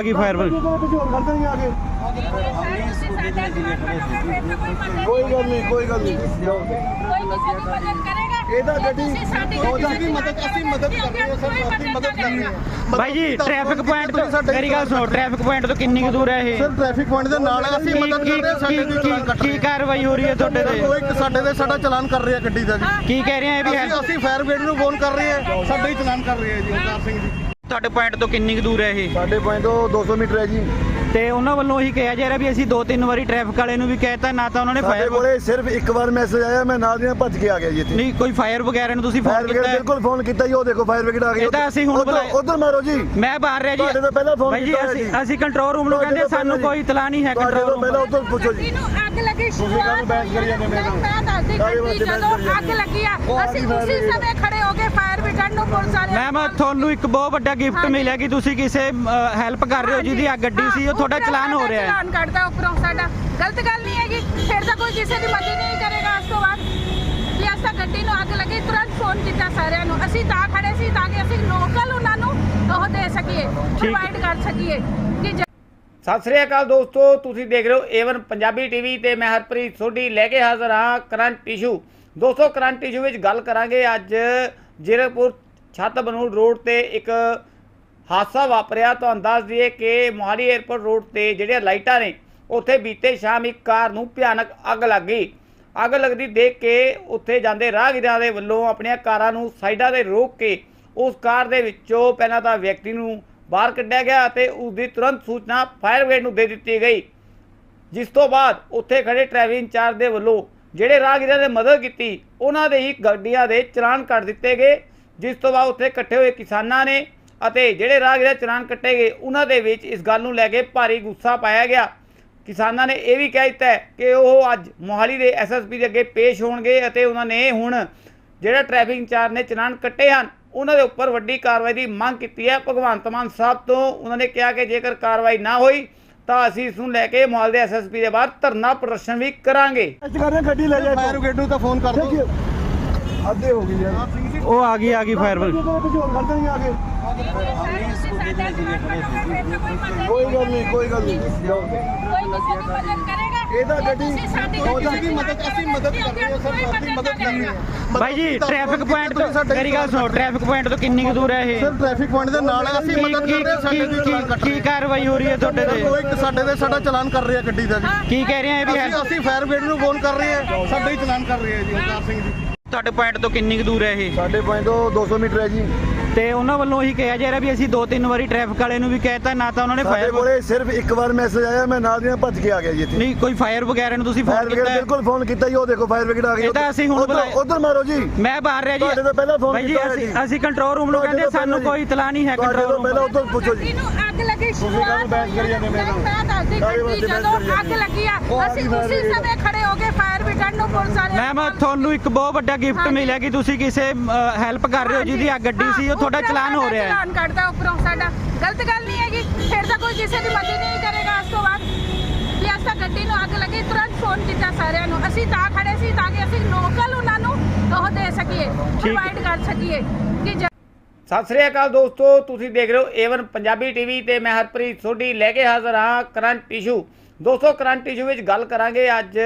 ਕੀ fire ਕਰਦੇ ਕੋਈ ਗੱਲ ਨਹੀਂ ਕੋਈ ਗੱਲ ਨਹੀਂ। ਇਹਦਾ ਗੱਡੀ ਉਹਦਾ ਵੀ ਮਦਦ ਅਸੀਂ ਮਦਦ ਕਰ ਰਹੇ ਹਾਂ ਸਰ ਆਪਣੀ ਮਦਦ ਕਰ ਰਹੇ ਹਾਂ। ਬਾਈ ਜੀ ਟ੍ਰੈਫਿਕ ਪੁਆਇੰਟ ਤੋਂ ਮੇਰੀ ਗੱਲ ਸੁਣੋ ਟ੍ਰੈਫਿਕ ਪੁਆਇੰਟ ਤੋਂ ਕਿੰਨੀ ਕੁ ਦੂਰ ਹੈ ਇਹ? ਸਰ ਟ੍ਰੈਫਿਕ ਪੁਆਇੰਟ ਦੇ ਨਾਲ ਅਸੀਂ ਮਦਦ ਕਰ ਰਹੇ ਹਾਂ ਸਾਡੇ ਚਲਾਨ ਕੱਟ ਕੀ ਕਾਰਵਾਈ ਹੋ ਰਹੀ ਹੈ ਤੁਹਾਡੇ ਤੇ? ਇੱਕ ਸਾਡੇ ਦੇ ਸਾਡਾ ਚਲਾਨ ਕਰ ਰਿਹਾ ਗੱਡੀ ਦਾ ਜੀ। ਕੀ ਕਹਿ ਰਹੇ ਆ ਇਹ ਵੀ ਅਸੀਂ ਅਸੀਂ ਫਾਇਰ ਬ੍ਰਿਗੇਡ ਨੂੰ ਫੋਨ ਕਰ ਰਹੇ ਹਾਂ ਸਾਡਾ ਹੀ ਚਲਾਨ ਕਰ ਰਹੇ ਹਾਂ ਜੀ ਅਵਤਾਰ ਸਿੰਘ ਜੀ। ਤੁਹਾਡੇ ਪੁਆਇੰਟ ਤੋਂ ਕਿੰਨੀ ਕੁ ਦੂਰ ਹੈ ਇਹ? ਸਾਡੇ ਪੁਆਇੰਟ ਤੋਂ 200 ਮੀਟਰ ਹੈ ਜੀ। ਤੇ ਉਹਨਾਂ ਵੱਲੋਂ ਇਹੀ ਕਿਹਾ ਜਾ ਰਿਹਾ ਵੀ ਅਸੀਂ ਦੋ ਤਿੰਨ ਵਾਰੀ ਟ੍ਰੈਫਿਕ ਵਾਲੇ ਨੂੰ ਵੀ ਕਹਿਤਾ ਨਾ ਤਾਂ ਉਹਨਾਂ ਨੇ ਸਾਡੇ ਫਾਇਰ ਕੋਲੇ ਸਿਰਫ ਇੱਕ ਵਾਰ ਮੈਸੇਜ ਆਇਆ ਮੈਂ ਨਾਲ ਦੀ ਨਾਲ ਭੱਜ ਕੇ ਆ ਗਿਆ ਜੀ ਇੱਥੇ। ਨਹੀਂ ਕੋਈ ਫਾਇਰ ਵਗੈਰਾ ਨੂੰ ਤੁਸੀਂ ਫਾਇਰ ਫੋਨ ਬ੍ਰਿਗੇਡ ਕੀਤਾ? ਹੈ? ਬਿਲਕੁਲ ਫੋਨ ਕੀਤਾ ਜੀ ਉਹ ਦੇਖੋ ਫਾਇਰ ਬ੍ਰਿਗੇਡ ਆ ਗਈ ਇਹ ਤਾਂ ਅਸੀਂ ਹੁਣ ਬੁਲਾਏ- ਉਧਰ ਮਾਰੋ ਜੀ। ਮੈਂ ਬਾਹਰ ਰਿਹਾ ਜੀ। ਤੁਹਾਡੇ ਤੋਂ ਪਹਿਲਾਂ phone ਜੀ ਕੀਤਾ ਹੋਇਆ ਅਸੀਂ ਜੀ। ਅਸੀਂ ਕੰਟਰੋਲ ਰੂਮ ਨੂੰ ਕਹਿੰਦੇ ਸਾਨੂੰ ਕੋਈ ਇਤਲਾ ਨਹੀਂ ਹੈ ਤੁਹਾਡੇ ਕੰਟਰੋਲ ਤੋਂ ਰੂਮ ਪਹਿਲਾਂ ਉਧਰ ਪੁੱਛੋ ਜੀ। ਲੱਗੀ ਤੁਸੀਂ ਕਾਹਨੂੰ ਬਹਿਸ ਕਰੀ ਜਾਂਦੇ ਮੇਰੇ ਨਾਲ? ਮੈਂ ਦੱਸਦੀ ਕਾਹਦੇ ਗੱਡੀ ਵਾਸਤੇ ਜਦੋਂ ਬਹਿਸ ਕਰੀ ਅੱਗ ਜਾਂਦੇ? ਲੱਗੀ ਆ ਉਹ ਅਸੀਂ ਆਪ ਹੀ ਉਸੇ fire ਸਮੇਂ ਖੜੇ ਹੋ ਗਏ ਫਾਇਰ ਬ੍ਰਿਗੇਡ ਨੂੰ ਪੁਲਿਸ ਵਾਲੇ ਮੈਮ ਤੁਹਾਨੂੰ ਇੱਕ ਬਹੁਤ ਵੱਡਾ ਗਿਫਟ ਹਾਂਜੀ। ਮਿਲਿਆ ਕਿ ਤੁਸੀਂ ਕਿਸੇ ਹੈਲਪ ਕਰ ਰਹੇ ਹੋ ਜਿਹਦੀ ਆ ਗੱਡੀ ਸੀ ਉਹ ਤੁਹਾਡਾ ਚਲਾਨ ਹੋ ਰਿਹਾ ਹੈ। ਚਲਾਨ ਕੱਢਦਾ ਉੱਪਰੋਂ ਸਾਡਾ। ਗਲਤ ਗੱਲ ਨਹੀਂ ਹੈਗੀ। ਫਿਰ ਤਾਂ ਕੋਈ ਕਿਸੇ ਦੀ ਮਦਦ ਨਹੀਂ ਕਰੇਗਾ ਉਸ ਤੋਂ ਬਾਅਦ। ਕਿ ਅਸਾਂ ਗੱਡੀ ਨੂੰ ਅੱਗ ਲੱਗੀ ਤੁਰੰਤ ਫੋਨ ਕੀਤਾ ਸਾਰਿਆਂ ਨੂੰ। ਅਸੀਂ ਤਾਂ ਖੜੇ ਸੀ ਤਾਂ ਕਿ ਅਸੀਂ ਲੋਕਲ ਉਹਨਾਂ ਨੂੰ ਉਹ ਦੇ ਸਕੀਏ ਪ੍ਰੋਵਾਈਡ ਕਰ ਸਕੀਏ ਕਿ ਜ- ਸਤਿ ਸ੍ਰੀ ਅਕਾਲ ਦੋਸਤੋ, ਤੁਸੀਂ ਦੇਖ ਰਹੇ ਹੋ ਏਵਨ ਪੰਜਾਬੀ ਟੀਵੀ ਤੇ ਮੈਂ ਹਰਪ੍ਰੀਤ ਸੋਢੀ ਲੈ ਕੇ ਹਾਜ਼ਰ ਹਾਂ ਕਰੰਟ ਇਸ਼ੂ। ਦੋਸਤੋ, ਕਰੰਟ ਇਸ਼ੂ ਵਿੱਚ ਗੱਲ ਕਰਾਂਗੇ ਅੱਜ ਜ਼ੀਰਕਪੁਰ ਛੱਤ ਬਨੂੜ ਰੋਡ ਤੇ ਇੱਕ ਹਾਦਸਾ ਵਾਪਰਿਆ। ਤੁਹਾਨੂੰ ਦੱਸ ਦਈਏ ਕਿ ਮੋਹਾਲੀ 에ਅਰਪੋਰਟ ਰੋਡ ਤੇ ਜਿਹੜੀਆਂ ਲਾਈਟਾਂ ਨੇ, ਉੱਥੇ ਬੀਤੇ ਸ਼ਾਮ ਇੱਕ ਕਾਰ ਨੂੰ ਭਿਆਨਕ ਅੱਗ ਲੱਗ ਗਈ। ਅੱਗ ਲੱਗਦੀ ਦੇਖ ਕੇ ਉੱਥੇ ਜਾਂਦੇ ਰਾਹਗੀਰਾਂ ਦੇ ਵੱਲੋਂ ਆਪਣੀਆਂ ਕਾਰਾਂ ਨੂੰ ਸਾਈਡਾਂ ਤੇ ਰੋਕ ਕੇ ਉਸ ਕਾਰ ਦੇ ਵਿੱਚੋਂ ਪਹਿਲਾਂ ਤਾਂ ਵਿਅਕਤੀ ਨੂੰ ਬਾਹਰ ਕੱਢਿਆ ਗਿਆ ਅਤੇ ਉਸ ਦੀ ਤੁਰੰਤ ਸੂਚਨਾ ਫਾਇਰ ਬ੍ਰਿਗੇਡ ਨੂੰ ਦੇ ਦਿੱਤੀ ਗਈ। ਜਿਸ ਤੋਂ ਬਾਅਦ ਉੱਥੇ ਖੜੇ ਟ੍ਰੈਫਿਕ ਇੰਚਾਰਜ ਦੇ ਵੱਲੋਂ ਜਿਹੜੇ ਰਾਹਗੀਰਾਂ ਨੇ ਮਦਦ ਕੀਤੀ, ਉਹਨਾਂ ਦੇ ਹੀ ਗੱਡੀਆਂ ਦੇ ਚਲਾਨ ਕੱਟ ਦਿੱਤੇ ਗਏ, ਜਿਸ ਤੋਂ ਬਾਅਦ ਉੱਥੇ ਇਕੱਠੇ ਹੋਏ ਕਿਸਾਨਾਂ ਨੇ ਅਤੇ ਜਿਹੜੇ ਰਾਹਗੀਰਾਂ ਚਲਾਨ ਕੱਟੇ ਗਏ, ਉਹਨਾਂ ਦੇ ਵਿੱਚ ਇਸ ਗੱਲ ਨੂੰ ਲੈ ਕੇ ਭਾਰੀ ਗੁੱਸਾ ਪਾਇਆ ਗਿਆ। ਕਿਸਾਨਾਂ ਨੇ ਇਹ ਵੀ ਕਹਿ ਦਿੱਤਾ ਕਿ ਉਹ ਅੱਜ ਮੋਹਾਲੀ ਦੇ ਐਸਐਸਪੀ ਦੇ ਅੱਗੇ ਪੇਸ਼ ਹੋਣਗੇ ਅਤੇ ਉਹਨਾਂ ਨੇ ਹੁਣ ਜਿਹੜਾ ਟ੍ਰੈਫਿਕ ਇੰਚਾਰਜ ਨੇ ਚਲਾਨ ਕੱਟੇ ਹਨ ਉਹਨਾਂ ਦੇ ਉੱਪਰ ਵੱਡੀ ਕਾਰਵਾਈ ਦੀ ਮੰਗ ਕੀਤੀ ਹੈ। ਭਗਵੰਤ ਮਾਨ ਸਾਹਿਬ ਤੋਂ ਉਹਨਾਂ ਨੇ ਕਿਹਾ ਕਿ ਜੇਕਰ ਕਾਰਵਾਈ ਨਾ ਹੋਈ ਤਾਂ ਅਸੀਂ ਇਸ ਨੂੰ ਲੈ ਕੇ ਮੋਹਾਲੀ ਦੇ ਐਸਐਸਪੀ ਦੇ ਬਾਹਰ ਧਰਨਾ ਪ੍ਰਦਰਸ਼ਨ ਵੀ ਕਰਾਂਗੇ। ਅੱਜ ਕਰ ਰਹੇ ਗੱਡੀ ਲੈ ਜਾ ਫਾਇਰ ਬ੍ਰਿਗੇਡ ਨੂੰ ਤਾਂ ਫੋਨ ਕਰ ਦਿਓ। ਅੱਧੇ ਹੋ ਗਈ ਯਾਰ। ਉਹ ਆ ਗਈ ਆ ਗਈ ਫਾਇਰ ਤੁਸੀਂ ਹੋਰ ਕਰਦੇ ਨਹੀਂ ਆਗੇ ਕੋਈ ਗੱਲ ਨਹੀਂ ਕੋਈ ਗੱਲ ਨਹੀਂ। ਕੋਈ ਕਿਸੇ ਦੀ ਮਦਦ ਕਰੇਗਾ ਇਹਦਾ ਗੱਡੀ ਤੁਸੀਂ ਸਾਡੀ ਉਹਦਾ ਗੱਡੀ ਵੀ ਮਦਦ ਅਸੀਂ ਮਦਦ ਕਰ ਰਹੇ ਹਾਂ ਸਰ ਆਪਣੀ ਮਦਦ ਕਰ ਰਹੇ ਹਾਂ। ਬਾਈ ਜੀ ਟ੍ਰੈਫਿਕ ਪੁਆਇੰਟ ਤੋਂ ਮੇਰੀ ਗੱਲ ਸੁਣੋ ਟ੍ਰੈਫਿਕ ਪੁਆਇੰਟ ਤੋਂ ਕਿੰਨੀ ਕੁ ਦੂਰ ਹੈ ਇਹ? ਸਰ ਟ੍ਰੈਫਿਕ ਪੁਆਇੰਟ ਦੇ ਨਾਲ ਅਸੀਂ ਮਦਦ ਕਰ ਰਹੇ ਹਾਂ ਸਾਡੇ ਕੀ- ਚਲਾਨ ਕੱਟ ਕੀ ਕਾਰਵਾਈ ਹੋ ਰਹੀ ਹੈ ਤੁਹਾਡੇ ਉਹ ਤੇ ਇੱਕ ਸਾਡੇ ਦੇ ਸਾਡਾ ਚਲਾਨ ਕਰ ਰਿਹਾ ਗੱਡੀ ਦਾ ਜੀ। ਕੀ ਕਹਿ ਰਹੇ ਆ ਇਹ ਵੀ ਹੈ? ਅਸੀਂ ਅਸੀਂ ਫਾਇਰ ਬ੍ਰਿਗੇਡ ਨੂੰ ਫੋਨ ਕਰ ਰਹੇ ਹਾਂ। ਸਾਡਾ ਹੀ ਚਲਾਨ ਕਰ ਰਹੇ ਹਾਂ ਜੀ ਅਵਤਾਰ ਸਿੰਘ ਜੀ। ਤੁਹਾਡੇ ਪੁਆਇੰਟ ਤੋਂ ਕਿੰਨੀ ਕੁ ਦੂਰ ਹੈ ਇਹ? ਸਾਡੇ ਪੁਆਇੰਟ ਤੋਂ 200 ਮੀਟਰ ਹੈ ਜੀ। ਤੇ ਉਹਨਾਂ ਵੱਲੋਂ ਇਹੀ ਕਿਹਾ ਜਾ ਰਿਹਾ ਵੀ ਅਸੀਂ ਦੋ ਤਿੰਨ ਵਾਰੀ ਟ੍ਰੈਫਿਕ ਵਾਲੇ ਨੂੰ ਵੀ ਕਹਿਤਾ ਨਾ ਤਾਂ ਉਹਨਾਂ ਨੇ ਸਾਡੇ ਫਾਇਰ ਕੋਲੇ ਸਿਰਫ ਇੱਕ ਵਾਰ ਮੈਸੇਜ ਆਇਆ ਮੈਂ ਨਾਲ ਦੀ ਨਾਲ ਭੱਜ ਕੇ ਆ ਗਿਆ ਜੀ ਇੱਥੇ। ਨਹੀਂ ਕੋਈ ਫਾਇਰ ਵਗੈਰਾ ਨੂੰ ਤੁਸੀਂ ਫਾਇਰ ਫੋਨ ਕੀਤਾ ਹੈ? ਬਿਲਕੁਲ ਫੋਨ ਕੀਤਾ ਜੀ ਉਹ ਦੇਖੋ ਫਾਇਰ ਬ੍ਰਿਗੇਡ ਆ ਗਈ ਇਹ ਤਾਂ ਅਸੀਂ ਹੁਣ ਬੁਲਾਏ- ਉਧਰ ਮਾਰੋ ਜੀ। ਮੈਂ ਬਾਹਰ ਰਿਹਾ ਜੀ। ਤੁਹਾਡੇ ਤੋਂ ਪਹਿਲਾਂ phone ਬਾਈ ਜੀ ਕੀਤਾ ਹੋਇਆ ਅਸੀਂ ਜੀ। ਅਸੀਂ ਕੰਟਰੋਲ ਰੂਮ ਨੂੰ ਤੁਹਾਡੇ ਕਹਿੰਦੇ ਤੋਂ ਸਾਨੂੰ ਪਹਿਲਾਂ ਕੋਈ ਇਤਲਾ ਨਹੀਂ ਹੈ ਤੁਹਾਡੇ ਕੰਟਰੋਲ ਤੋਂ ਰੂਮ ਪਹਿਲਾਂ ਉਧਰ ਪੁੱਛੋ ਜੀ। ਅੱਗ ਲੱਗੀ ਤੁਸੀਂ ਕਾਹਨੂੰ ਬਹਿਸ ਕਰੀ ਜਾਂਦੇ ਮੇਰੇ ਨਾਲ? ਮੈਂ ਦੱਸਦੀ ਕਾਹਦੇ ਗੱਡੀ ਵਾਸਤੇ ਜਦੋਂ ਬਹਿਸ ਕਰੀ ਅੱਗ ਜਾਂਦੇ? ਲੱਗੀ ਆ ਉਹ ਆਪ ਅਸੀਂ ਹੀ fire ਉਸੇ brigade ਸਮੇਂ ਖੜੇ ਹੋ ਗਏ ਫਾਇਰ ਬ੍ਰਿਗੇਡ ਨੂੰ ਪੁਲਿਸ ਵਾਲੇ ਮੈਮ ਤੁਹਾਨੂੰ ਇੱਕ ਬਹੁਤ ਵੱਡਾ ਗਿਫਟ। ਮਿਲਿਆ ਕਿ ਤੁਸੀਂ ਕਿਸੇ ਹੈਲਪ ਕਰ ਰਹੇ ਹੋ ਜਿਹਦੀ ਆ ਗੱਡੀ ਸੀ ਉਹ ਤੁਹਾਡਾ ਚਲਾਨ ਹੋ ਰਿਹਾ ਹੈ। ਚਲਾਨ ਕੱਢਦਾ ਉੱਪਰੋਂ ਸਾਡਾ। ਗਲਤ ਗੱਲ ਨਹੀਂ ਹੈਗੀ ਫਿਰ ਤਾਂ ਕੋਈ ਕਿਸੇ ਦੀ ਮਦਦ ਨਹੀਂ ਕਰੇਗਾ ਉਸ ਤੋਂ ਬਾਅਦ। ਕਿ ਅਸਾਂ ਗੱਡੀ ਨੂੰ ਅੱਗ ਲੱਗੀ ਤੁਰੰਤ ਫੋਨ ਕੀਤਾ ਸਾਰਿਆਂ ਨੂੰ। ਅਸੀਂ ਤਾਂ ਖੜੇ ਸੀ ਤਾਂ ਕਿ ਅਸੀਂ ਲੋਕਲ ਉਹਨਾਂ ਨੂੰ ਉਹ ਦੇ ਸਕੀਏ ਪ੍ਰੋਵਾਈਡ ਕਰ ਸਕੀਏ ਕਿ ਸਤਿ ਸ੍ਰੀ ਅਕਾਲ ਦੋਸਤੋ, ਤੁਸੀਂ ਦੇਖ ਰਹੇ ਹੋ ਏਵਨ ਪੰਜਾਬੀ ਟੀਵੀ ਤੇ ਮੈਂ ਹਰਪ੍ਰੀਤ ਸੋਢੀ ਲੈ ਕੇ ਹਾਜ਼ਰ ਹਾਂ ਕਰੰਟ ਇਸ਼ੂ ਦੋਸਤੋ ਕਰੰਟ ਇਸ਼ੂ ਵਿੱਚ ਗੱਲ ਕਰਾਂਗੇ ਅੱਜ